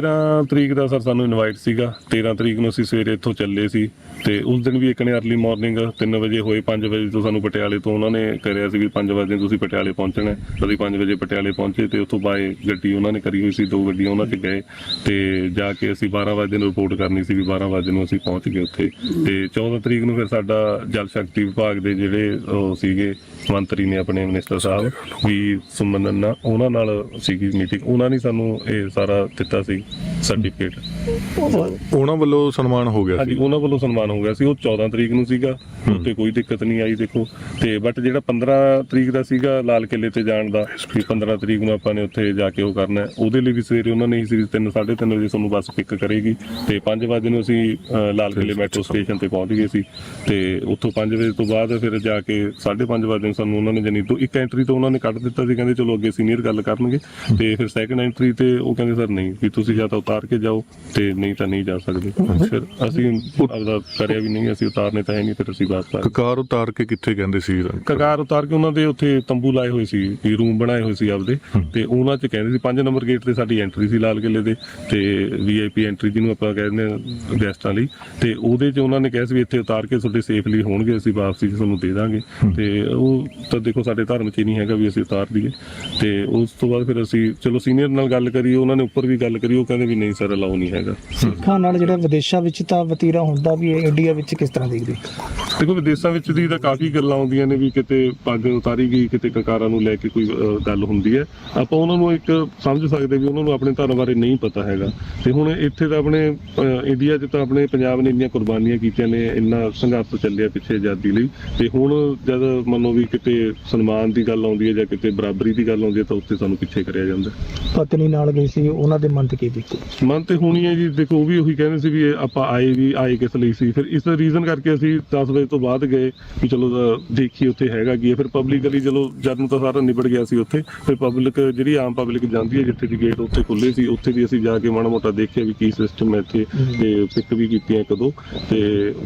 13 ਤਰੀਕ ਦਾ ਸਰ ਸਾਨੂੰ ਇਨਵਾਈਟ ਸੀਗਾ। 13 ਤਰੀਕ ਨੂੰ ਅਸੀਂ ਸਵੇਰੇ ਇੱਥੋਂ ਚੱਲੇ ਸੀ। ਤੇ ਉਸ ਦਿਨ ਵੀ ਇੱਕ ਨੇ ਅਰਲੀ ਮਾਰਨਿੰਗ 3 ਵਜੇ ਹੋਏ 5 ਵਜੇ ਤੋਂ ਸਾਨੂੰ ਪਟਿਆਲੇ ਤੋਂ ਉਹਨਾਂ ਨੇ ਕਰਿਆ ਸੀ ਵੀ 5 ਵਜੇ ਤੁਸੀਂ ਪਟਿਆਲੇ ਪਹੁੰਚਣਾ ਅਸੀਂ 5 ਵਜੇ ਪਟਿਆਲੇ ਪਹੁੰਚੇ ਤੇ ਉੱਥੋਂ ਬਾਏ ਗੱਡੀ ਉਹਨਾਂ ਨੇ ਕਰੀ ਹੋਈ ਸੀ, ਦੋ ਗੱਡੀਆਂ ਉਹਨਾਂ 'ਚ ਗਏ ਤੇ ਜਾ ਕੇ ਅਸੀਂ 12 ਵਜੇ ਨੂੰ ਰਿਪੋਰਟ ਕਰਨੀ ਸੀ ਵੀ 12 ਵਜੇ ਨੂੰ ਅਸੀਂ ਪਹੁੰਚ ਗਏ ਉੱਥੇ। ਤੇ 14 ਤਰੀਕ ਨੂੰ ਫਿਰ ਸਾਡਾ ਜਲ ਸ਼ਕਤੀ ਵਿਭਾਗ ਦੇ ਜਿਹੜੇ ਉਹ ਸੀਗੇ, ਮੰਤਰੀ ਨੇ ਆਪਣੇ ਮਿਨਿਸਟਰ ਸਾਹਿਬ ਵੀ ਸੁਮਨ ਉਹਨਾਂ ਨਾਲ ਸੀਗੀ ਮੀਟਿੰਗ ਉਹਨਾਂ ਨੇ ਸਾਨੂੰ ਇਹ ਸਾਰਾ ਦਿੱਤਾ ਸੀ ਸਰਟੀਫਿਕੇਟ ਉਹਨਾਂ ਵੱਲੋਂ ਸਨਮਾਨ ਹੋ ਗਿਆ ਹਾਂਜੀ ਸੀ। ਉਹਨਾਂ ਵੱਲੋਂ ਸਨਮਾਨ ਹੋ ਗਿਆ ਸੀ। ਉਹ 14 ਤਰੀਕ ਨੂੰ ਸੀਗਾ। ਉੱਤੇ ਕੋਈ ਦਿੱਕਤ ਨਹੀਂ ਆਈ ਦੇਖੋ। ਤੇ ਬਟ ਜਿਹੜਾ 15 ਤਰੀਕ ਦਾ ਸੀਗਾ ਲਾਲ ਕਿਲੇ ਤੇ ਜਾਣ ਦਾ ਵੀ 15 ਤਰੀਕ ਨੂੰ ਆਪਾਂ ਨੇ ਉੱਥੇ ਜਾ ਕੇ ਉਹ ਕਰਨਾ ਹੈ। ਉਹਦੇ ਲਈ ਵੀ ਸਵੇਰੇ ਉਹਨਾਂ ਨੇ ਹੀ ਸੀ 3 3:30 ਵਜੇ ਸਾਨੂੰ ਬੱਸ ਪਿਕ ਕਰੇਗੀ। ਤੇ 5 ਵਜੇ ਨੂੰ ਅਸੀਂ ਅ, ਲਾਲ ਕਿਲੇ ਮੈਟਰੋ ਸਟੇਸ਼ਨ ਤੇ ਪਹੁੰਚ ਗਏ ਸੀ। ਤੇ ਉੱਥੋਂ 5 ਵਜੇ ਤੋਂ ਬਾਅਦ ਫਿਰ ਜਾ ਕੇ 5:30 ਵਜੇ ਨੂੰ ਸਾਨੂੰ ਉਹਨਾਂ ਨੇ ਜਨੀ ਤੋਂ ਇੱਕ ਐਂਟਰੀ ਤੋਂ ਉਹਨਾਂ ਨੇ ਕੱਢ ਦਿੱਤਾ ਸੀ। ਕਹਿੰਦੇ ਚਲੋ ਅੱਗੇ ਸੀਨੀਅਰ ਗੱਲ ਕਰਨਗੇ। ਤੇ ਫਿਰ ਸੈਕੰਡ ਐਂਟਰੀ ਤੇ ਉਹ ਕਹਿੰਦੇ ਸਰ ਨਹੀਂ ਵੀ ਤੁਸੀਂ ਜਾਂ ਤਾਂ ਉਤਾਰ ਕੇ ਜਾਓ। ਤੇ ਨਹੀਂ ਤਾਂ ਨਹੀਂ ਜਾ ਸਕਦੇ। ਫਿਰ ਅਸੀਂ ਆਪਦਾ ਕਰਿਆ ਵੀ ਨਹੀਂ ਅਸੀਂ ਉਤਾਰਨੇ ਤਾਂ ਹੈ ਨਹੀਂ ਫਿਰ ਅਸੀਂ ਆ ਗਏ। ਕਕਾਰ ਉਤਾਰ ਕੇ ਕਿੱਥੇ ਕਹਿੰਦੇ ਸੀ? ਕਗਾਰ ਉਤਾਰ ਕੇ ਉਹਨਾਂ ਦੇ ਉੱਥੇ ਤੰਬੂ ਲਾਏ ਹੋਏ ਸੀ ਵੀ ਰੂਮ ਬਣਾਏ ਹੋਏ ਸੀ ਆਪਦੇ। ਤੇ ਉਹਨਾਂ 'ਚ ਕਹਿੰਦੇ ਸੀ 5 ਨੰਬਰ ਗੇਟ ਤੇ ਸਾਡੀ ਐਂਟਰੀ ਸੀ ਲਾਲ ਕਿਲੇ ਦੇ ਤੇ ਵੀਆਈਪੀ ਐਂਟਰੀ ਜਿਹਨੂੰ ਆਪਾਂ ਕਹਿੰਦੇ ਹਾਂ ਗੈਸਟਾਂ ਲਈ। ਤੇ ਉਹਦੇ 'ਚ ਉਹਨਾਂ ਨੇ ਕਿਹਾ ਸੀ ਵੀ ਇੱਥੇ ਉਤਾਰ ਕੇ ਤੁਹਾਡੇ ਸੇਫਲੀ ਹੋਣਗੇ ਅਸੀਂ ਵਾਪਸੀ 'ਚ ਤੁਹਾਨੂੰ ਦੇ ਦਾਂਗੇ। ਤੇ ਉਹ ਤਾਂ ਦੇਖੋ ਸਾਡੇ ਧਰਮ 'ਚ ਹੀ ਨਹੀਂ ਹੈਗਾ ਵੀ ਅਸੀਂ ਉਤਾਰ ਦਈਏ। ਤੇ ਉਸ ਤੋਂ ਬਾਅਦ ਫਿਰ ਅਸੀਂ ਚਲੋ ਸੀਨੀਅਰ ਨਾਲ ਗੱਲ ਕਰੀ ਉਹਨਾਂ ਨੇ ਉੱਪਰ ਵੀ ਗੱਲ ਕਰੀ ਉਹ ਕਹਿੰਦੇ ਵੀ ਨਹੀਂ ਸਰ ਅਲਾਉ ਨਹੀਂ ਹੈਗਾ। ਸਿੱਖਾਂ ਨਾਲ ਜਿਹੜਾ ਵਿਦੇਸ਼ਾਂ ਵਿੱਚ ਤਾਂ ਵਤੀਰਾ ਹੁੰਦਾ ਵੀ ਇੰਡੀਆ ਵਿੱਚ ਕਿਸ ਤਰ੍ਹਾਂ ਦੇਖਦੇ? ਦੇਖੋ ਵਿਦੇਸ਼ਾਂ ਵਿੱਚ ਦੀ ਤਾਂ ਕਾਫੀ ਗੱਲਾਂ ਆਉਂਦੀਆਂ ਨੇ ਵੀ ਕਿਤੇ ਪੱਗ ਉਤਾਰੀ ਗਈ ਕਿਤੇ ਕਕਾਰਾਂ ਨੂੰ ਲੈ ਕੇ ਕੋਈ ਗੱਲ ਹੁੰਦੀ ਹੈ। ਆਪਾਂ ਉਹਨਾਂ ਨੂੰ ਇੱਕ ਸਮਝ ਸਕਦੇ ਵੀ ਉਹਨਾਂ ਨੂੰ ਆਪਣੇ ਧਰਮ ਬਾਰੇ ਨਹੀਂ ਪਤਾ ਹੈਗਾ। ਤੇ ਹੁਣ ਇੱਥੇ ਤਾਂ ਆਪਣੇ ਇੰਡੀਆ 'ਚ ਤਾਂ ਆਪਣੇ ਪੰਜਾਬ ਨੇ ਇੰਨੀਆਂ ਕੁਰਬਾਨੀਆਂ ਕੀਤੀਆਂ ਨੇ ਇੰਨਾ ਸੰਘਰਸ਼ ਚੱਲਿਆ ਪਿੱਛੇ ਆਜ਼ਾਦੀ ਲਈ। ਤੇ ਹੁਣ ਜਦ ਮੰਨੋ ਵੀ ਕਿਤੇ ਸਨਮਾਨ ਦੀ ਗੱਲ ਆਉਂਦੀ ਹੈ ਜਾਂ ਕਿਤੇ ਬਰਾਬਰੀ ਦੀ ਗੱਲ ਆਉਂਦੀ ਹੈ ਤਾਂ ਉੱਥੇ ਸਾਨੂੰ ਪਿੱਛੇ ਕਰਿਆ ਜਾਂਦਾ। ਪਤਨੀ ਨਾਲ ਗਈ ਸੀ ਉਹਨਾਂ ਦੇ ਮਨ ਤੇ ਕੀ ਬੀਤੀ ਮਨ ਤੇ ਹੋਣੀ ਹੈ ਜੀ ਦੇਖੋ ਉਹ ਵੀ ਉਹੀ ਕਹਿੰਦੇ ਸੀ ਵੀ ਇਹ ਆਪਾਂ ਆਏ ਵੀ ਆਏ ਕਿਸ ਲਈ ਸੀ। ਫਿਰ ਇਸ ਰੀਜ਼ਨ ਕਰਕੇ ਅਸੀਂ 10 ਵਜੇ ਤੋਂ ਬਾਅਦ ਗਏ ਵੀ ਚਲੋ ਅ, ਦੇਖੀ ਉੱਥੇ ਹੈਗਾ ਕੀ ਹੈ। ਫਿਰ ਪਬਲਿਕਲੀ ਚਲੋ ਜਦ ਨੂੰ ਤਾਂ ਸਾਰਾ ਨਿਬੜ ਗਿਆ ਸੀ ਉੱਥੇ ਫਿਰ ਪਬਲਿਕ ਜਿਹੜੀ ਆਮ ਪਬਲਿਕ ਜਾਂਦੀ ਹੈ ਜਿੱਥੇ ਦੀ ਗੇਟ ਉੱਥੇ ਖੁੱਲੇ ਸੀ ਉੱਥੇ ਵੀ ਅਸੀਂ ਜਾ ਕੇ ਮਾੜਾ ਮੋਟਾ ਦੇਖਿਆ ਵੀ ਕੀ ਸਿਸਟਮ ਹੈ ਇੱਥੇ ਤੇ ਪਿਕ ਵੀ ਕੀਤੀਆਂ ਇੱਕ ਦੋ ਤੇ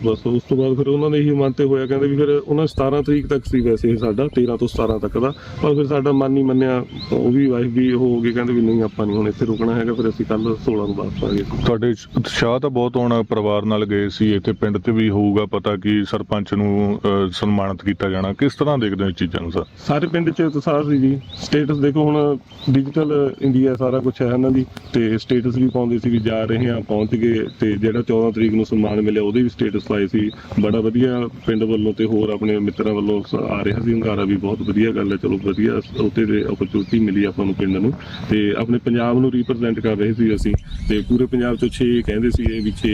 ਬਸ ਉਸ ਤੋਂ ਬਾਅਦ ਫਿਰ ਉਹਨਾਂ ਨੇ ਇਹੀ ਮਨ ਤੇ ਹੋਇਆ ਕਹਿੰਦੇ ਵੀ ਫਿਰ ਉਹਨਾਂ 17 ਤਰੀਕ ਤੱਕ ਸੀ ਵੈਸੇ ਇਹ ਸਾਡਾ 13 ਤੋਂ 17 ਤੱਕ ਦਾ। ਪਰ ਫਿਰ ਸਾਡਾ ਮਨ ਨਹੀਂ ਮੰਨਿਆ ਉਹ ਵੀ ਵਾਈਫ ਵੀ ਉਹ ਹੋ ਗਏ ਕਹਿੰਦੇ ਵੀ ਨਹੀਂ ਆਪਾਂ ਨਹੀਂ ਹੁਣ ਇੱਥੇ ਰੁਕਣਾ ਹੈਗਾ ਫਿਰ ਅਸੀਂ ਕੱਲ 16 ਨੂੰ ਵਾਪਸ ਆ ਗਏ। ਤੁਹਾਡੇ ਉਤਸ਼ਾਹ ਤਾਂ ਬਹੁਤ ਹੋਣਾ ਪਰਿਵਾਰ ਨਾਲ ਗਏ ਸੀ, ਇੱਥੇ ਪਿੰਡ ਤੇ ਵੀ ਹੋਊਗਾ, ਪਤਾ ਕਿ ਸਰਪੰਚ ਨੂੰ ਸਨਮਾਨਿਤ ਕੀਤਾ ਜਾਣਾ। ਕਿਸ ਤਰ੍ਹਾਂ ਦੇਖਦੇ ਹੋ ਇਹ ਚੀਜ਼ਾਂ ਨੂੰ ਸਰ? ਸਾਰੇ ਪਿੰਡ 'ਚ ਉਤਸ਼ਾਹ ਸੀ ਜੀ। ਸਟੇਟਸ ਦੇਖੋ ਹੁਣ ਡਿਜੀਟਲ ਇੰਡੀਆ ਸਾਰਾ ਕੁਝ ਹੈ ਇਹਨਾਂ ਦੀ, ਤੇ ਸਟੇਟਸ ਵੀ ਪਾਉਂਦੇ ਸੀ ਵੀ ਜਾ ਰਹੇ ਹਾਂ, ਪਹੁੰਚ ਗਏ, ਤੇ ਜਿਹੜਾ 14 ਤਰੀਕ ਨੂੰ ਸਨਮਾਨ ਮਿਲਿਆ, ਉਹਦੇ ਵੀ ਸਟੇਟਸ ਪਾਏ ਸੀ। ਬੜਾ ਵਧੀਆ ਪਿੰਡ ਵੱਲੋਂ ਤੇ ਹੋਰ ਆਪਣੇ ਮਿੱਤਰਾਂ ਵੱਲੋਂ ਆ ਰਿਹਾ ਸੀ ਹੰਗਾਰਾ ਵੀ ਬਹੁਤ ਵਧੀਆ ਗੱਲ ਹੈ, ਚਲੋ ਵਧੀਆ ਉੱਤੇ ਦੇ ਓਪਰਚੁਨਿਟੀ ਮਿਲੀ ਆਪਾਂ ਨੂੰ ਪਿੰਡ ਨੂੰ, ਤੇ ਆਪਣੇ ਪੰਜਾਬ ਨੂੰ ਰਿਪਰੈਜ਼ੈਂਟ ਕਰ ਰਹੇ ਸੀ ਅਸੀਂ, ਤੇ ਪੂਰੇ ਪੰਜਾਬ ਚੋਂ 6 ਕਹਿੰਦੇ ਸੀ, ਇਹ ਵੀ 6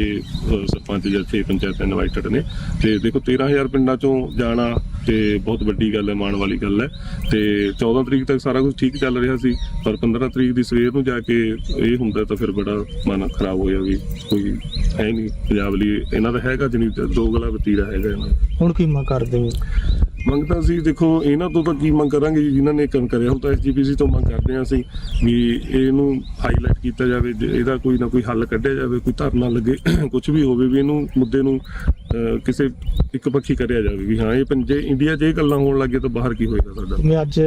ਸਰਪੰਚ ਜਾਂ 6 ਪੰਚਾਇਤਾਂ ਇਨਵਾਈਟਡ ਨੇ। ਤੇ ਦੇਖੋ 13000 ਪਿੰਡਾਂ ਚੋਂ ਜਾਣਾ ਤੇ ਬਹੁਤ ਵੱਡੀ ਗੱਲ ਹੈ, ਮਾਣ ਵਾਲੀ ਗੱਲ ਹੈ। ਤੇ 14 ਤਰੀਕ ਤੱਕ ਸਾਰਾ ਕੁਝ ਠੀਕ ਚੱਲ ਰਿਹਾ ਸੀ, ਪਰ 15 ਤਰੀਕ ਦੀ ਸਵੇਰ ਨੂੰ ਜਾ ਕੇ ਇਹ ਹੁੰਦਾ ਤਾਂ ਫਿਰ ਬੜਾ ਮਨ ਖਰਾਬ ਹੋਇਆ ਵੀ ਕੋਈ ਹੈ ਨਹੀਂ, ਪੰਜਾਬ ਲਈ ਇਹਨਾਂ ਦਾ ਹੈਗਾ ਜਣੀ ਦੋਗਲਾ ਵਤੀਰਾ ਹੈਗਾ ਇਹਨਾਂ ਦਾ। ਹੁਣ ਕੀ ਮੰਗ ਕਰਦੇ ਹੋ? ਮੰਗ ਤਾਂ ਅਸੀਂ ਦੇਖੋ ਇਹਨਾਂ ਤੋਂ ਤਾਂ ਕੀ ਮੰਗ ਕਰਾਂਗੇ ਜੀ? ਜਿਨ੍ਹਾਂ ਨੇ ਕੰਮ ਕਰਿਆ ਹੁਣ ਤਾਂ ਐਸਜੀਪੀਸੀ ਤੋਂ ਮੰਗ ਕਰਦੇ ਹਾਂ ਅਸੀਂ ਵੀ ਇਹਨੂੰ ਹਾਈਲਾਈਟ ਕੀਤਾ ਜਾਵੇ ਇਹਦਾ ਕੋਈ ਨਾ ਕੋਈ ਹੱਲ ਕੱਢਿਆ ਜਾਵੇ ਕੋਈ ਧਰਨਾ ਲੱਗੇ ਕੁਝ ਵੀ ਹੋਵੇ ਵੀ ਇਹਨੂੰ ਮੁੱਦੇ ਨੂੰ ਕਿਸੇ ਇੱਕ ਪੱਖੀ ਕਰਿਆ ਜਾਵੇ ਵੀ ਹਾਂ ਇਹ ਪੰਜੇ ਇੰਡੀਆ 'ਚ ਇਹ ਗੱਲਾਂ ਹੋਣ ਲੱਗੇ ਤਾਂ ਬਾਹਰ ਕੀ ਹੋਏਗਾ ਸਾਡਾ? ਜਿਵੇਂ ਅੱਜ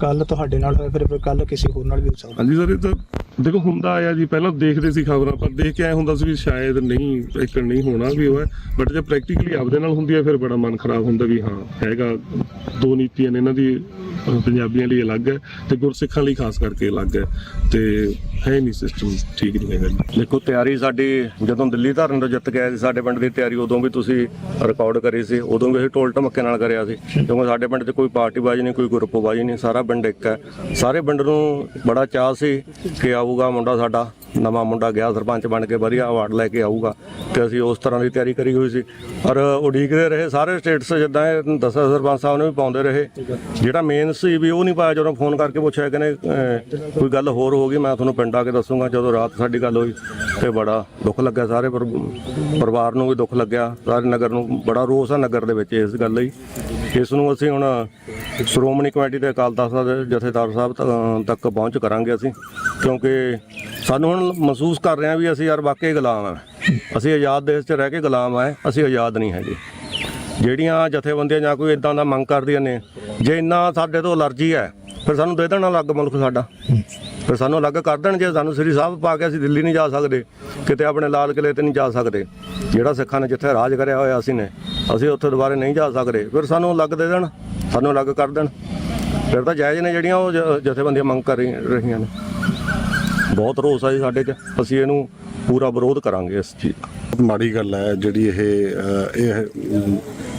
ਕੱਲ ਤੁਹਾਡੇ ਨਾਲ ਹੋਇਆ ਫਿਰ ਕੱਲ ਕਿਸੇ ਹੋਰ ਨਾਲ ਵੀ ਹੋ ਸਕਦਾ। ਹਾਂਜੀ ਸਰ ਇਹ ਤਾਂ ਦੇਖੋ ਹੁੰਦਾ ਆ ਜੀ, ਪਹਿਲਾਂ ਦੇਖਦੇ ਸੀ ਖਬਰਾਂ, ਪਰ ਦੇਖ ਕੇ ਐ ਹੁੰਦਾ ਸੀ ਵੀ ਸ਼ਾਇਦ ਨਹੀਂ, ਇੱਕ ਨਹੀਂ ਹੋਣਾ ਵੀ ਉਹ ਹੈ। ਬਟ ਜੇ ਪ੍ਰੈਕਟੀਕਲੀ ਆਪਦੇ ਨਾਲ ਹੁੰਦੀ ਹੈ, ਫਿਰ ਬੜਾ ਮਨ ਖਰਾਬ ਹੁੰਦਾ ਵੀ ਹਾਂ, ਹੈਗਾ। ਦੋ ਨੀਤੀਆਂ ਨੇ ਇਹਨਾਂ ਦੀ ਪੰਜਾਬੀਆਂ ਲਈ ਅਲੱਗ ਹੈ ਤੇ ਗੁਰਸਿੱਖਾਂ ਲਈ ਖਾਸ ਕਰਕੇ ਅਲੱਗ ਹੈ। ਤੇ ਹੈ ਨਹੀਂ ਸਿਸਟਮ ਠੀਕ ਨਹੀਂ ਹੈਗਾ ਜੀ। ਦੇਖੋ, ਤਿਆਰੀ ਸਾਡੀ, ਜਦੋਂ ਦਿੱਲੀ ਧਰਨ ਤੋਂ ਜਿੱਤ ਕੇ ਸੀ, ਸਾਡੇ ਪਿੰਡ ਦੀ ਤਿਆਰੀ ਉਦੋਂ ਵੀ ਤੁਸੀਂ ਰਿਕਾਰਡ ਕਰੀ ਸੀ, ਉਦੋਂ ਵੀ ਅਸੀਂ ਟੋਲ ਢਮੱਕੇ ਨਾਲ ਕਰਿਆ ਸੀ। ਕਿਉਂਕਿ ਸਾਡੇ ਪਿੰਡ 'ਚ ਕੋਈ ਪਾਰਟੀਬਾਜ਼ੀ ਨਹੀਂ, ਕੋਈ ਗਰੁੱਪਬਾਜ਼ੀ ਨਹੀਂ, ਸਾਰਾ ਪਿੰਡ ਇੱਕ ਹੈ। ਸਾਰੇ ਪਿੰਡ ਨੂੰ ਬੜਾ ਚਾਅ ਸੀ ਕਿ ਆਊਗਾ ਮੁੰਡਾ ਸਾਡਾ ਨਵਾਂ ਮੁੰਡਾ ਗਿਆ ਸਰਪੰਚ ਬਣ ਕੇ ਵਧੀਆ ਅਵਾਰਡ ਲੈ ਕੇ ਆਊਗਾ। ਤੇ ਅਸੀਂ ਉਸ ਤਰ੍ਹਾਂ ਦੀ ਤਿਆਰੀ ਕਰੀ ਹੋਈ ਸੀ। ਪਰ ਉਡੀਕਦੇ ਰਹੇ ਸਾਰੇ ਸਟੇਟਸ ਜਿੱਦਾਂ ਇਹ ਦੱਸਿਆ ਸਰਪੰਚ ਸਾਹਿਬ ਨੇ ਵੀ ਪਾਉਂਦੇ ਰਹੇ। ਜਿਹੜਾ ਮੇਨ ਸੀ ਵੀ ਉਹ ਨਹੀਂ ਪਾਇਆ ਜਦੋਂ ਫੋਨ ਕਰਕੇ ਪੁੱਛਿਆ ਕਹਿੰਦੇ ਅਹ, ਕੋਈ ਗੱਲ ਹੋਰ ਹੋ ਗਈ ਮੈਂ ਤੁਹਾਨੂੰ ਪਿੰਡ ਆ ਕੇ ਦੱਸੂਗਾ ਜਦੋਂ ਰਾਤ ਸਾਡੀ ਗੱਲ ਹੋਈ ਤੇ ਬੜਾ ਦੁੱਖ ਲੱਗਿਆ ਸਾਰੇ ਪਰ- ਪਰਿਵਾਰ ਨੂੰ ਵੀ ਦੁੱਖ ਲੱਗਿਆ। ਸਾਰੇ ਨਗਰ ਨੂੰ ਬੜਾ ਰੋਸ ਆ ਨਗਰ ਦੇ ਵਿੱਚ ਇਸ ਗੱਲ ਲਈ। ਇਸ ਨੂੰ ਅਸੀਂ ਹੁਣ ਸ਼੍ਰੋਮਣੀ ਕਮੇਟੀ ਦੇ ਅਕਾਲ ਤਖਤ ਸਾਹਿਬ ਦੇ ਜਥੇਦਾਰ ਸਾਹਿਬ ਤੱਕ ਪਹੁੰਚ ਕਰਾਂਗੇ ਅਸੀਂ। ਕਿਉਂਕਿ ਸਾਨੂੰ ਹੁਣ ਮਹਿਸੂਸ ਕਰ ਰਹੇ ਹਾਂ ਵੀ ਅਸੀਂ ਯਾਰ ਵਾਕਈ ਗੁਲਾਮ ਆ ਅਸੀਂ ਆਜ਼ਾਦ ਦੇਸ਼ 'ਚ ਰਹਿ ਕੇ ਗੁਲਾਮ ਆ ਅਸੀਂ ਆਜ਼ਾਦ ਨਹੀਂ ਹੈਗੇ। ਜਿਹੜੀਆਂ ਜਥੇਬੰਦੀਆਂ ਜਾਂ ਕੋਈ ਇਦਾਂ ਦਾ ਮੰਗ ਕਰਦੀਆਂ ਨੇ, ਜੇ ਇੰਨਾ ਸਾਡੇ ਤੋਂ ਅਲਰਜੀ ਹੈ ਫਿਰ ਸਾਨੂੰ ਦੇ ਦੇਣਾ ਅਲੱਗ ਮੁਲਕ ਸਾਡਾ। ਫਿਰ ਸਾਨੂੰ ਅਲੱਗ ਕਰ ਦੇਣ ਜੇ ਸਾਨੂੰ ਸ੍ਰੀ ਸਾਹਿਬ ਪਾ ਕੇ ਅਸੀਂ ਦਿੱਲੀ ਨਹੀਂ ਜਾ ਸਕਦੇ, ਕਿਤੇ ਆਪਣੇ ਲਾਲ ਕਿਲੇ ਤੇ ਨਹੀਂ ਜਾ ਸਕਦੇ। ਜਿਹੜਾ ਸਿੱਖਾਂ ਨੇ ਜਿੱਥੇ ਰਾਜ ਕਰਿਆ ਹੋਇਆ ਅਸੀਂ ਨੇ, ਅਸੀਂ ਉੱਥੇ ਦੁਬਾਰੇ ਨਹੀਂ ਜਾ ਸਕਦੇ। ਫਿਰ ਸਾਨੂੰ ਅਲੱਗ ਦੇ ਦੇਣ, ਸਾਨੂੰ ਅਲੱਗ ਕਰ ਦੇਣ। ਫਿਰ ਤਾਂ ਜਾਇਜ਼ ਨੇ ਜਿਹੜੀਆਂ ਉਹ ਜ- ਜਥੇਬੰਦੀਆਂ ਮੰਗ ਕਰ ਰਹੀਆਂ ਨੇ। ਬਹੁਤ ਰੋਸ ਆ ਜੀ ਸਾਡੇ 'ਚ। ਅਸੀਂ ਇਹਨੂੰ ਪੂਰਾ ਵਿਰੋਧ ਕਰਾਂਗੇ ਇਸ ਚੀਜ਼ ਦਾ। ਮਾੜੀ ਗੱਲ ਹੈ ਜਿਹੜੀ ਇਹ ਇਹ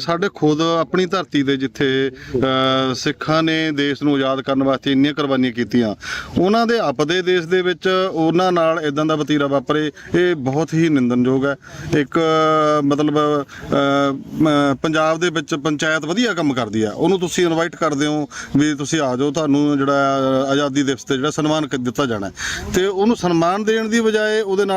ਸਾਡੇ ਖੁਦ ਆਪਣੀ ਧਰਤੀ ਦੇ ਜਿੱਥੇ ਸਿੱਖਾਂ ਨੇ ਦੇਸ਼ ਨੂੰ ਆਜ਼ਾਦ ਕਰਨ ਵਾਸਤੇ ਇੰਨੀਆਂ ਕੁਰਬਾਨੀਆਂ ਕੀਤੀਆਂ, ਉਹਨਾਂ ਦੇ ਆਪਦੇ ਦੇਸ਼ ਦੇ ਵਿੱਚ ਉਹਨਾਂ ਨਾਲ ਇਦਾਂ ਦਾ ਵਤੀਰਾ ਵਾਪਰੇ, ਇਹ ਬਹੁਤ ਹੀ ਨਿੰਦਨਯੋਗ ਹੈ ਇੱਕ, ਮਤਲਬ ਪੰਜਾਬ ਦੇ ਵਿੱਚ ਪੰਚਾਇਤ ਵਧੀਆ ਕੰਮ ਕਰਦੀ ਆ, ਉਹਨੂੰ ਤੁਸੀਂ ਇਨਵਾਈਟ ਕਰਦੇ ਹੋ ਵੀ ਤੁਸੀਂ ਆ ਜਾਓ, ਤੁਹਾਨੂੰ ਜਿਹੜਾ ਆਜ਼ਾਦੀ ਦਿਵਸ ਤੇ ਜਿਹੜਾ ਸਨਮਾਨ ਦਿੱਤਾ ਜਾਣਾ ਹੈ। ਤੇ ਉਹਨੂੰ ਸਨਮਾਨ ਦੇਣ ਦੀ ਬਜਾਏ ਉਹਦੇ ਨਾਲ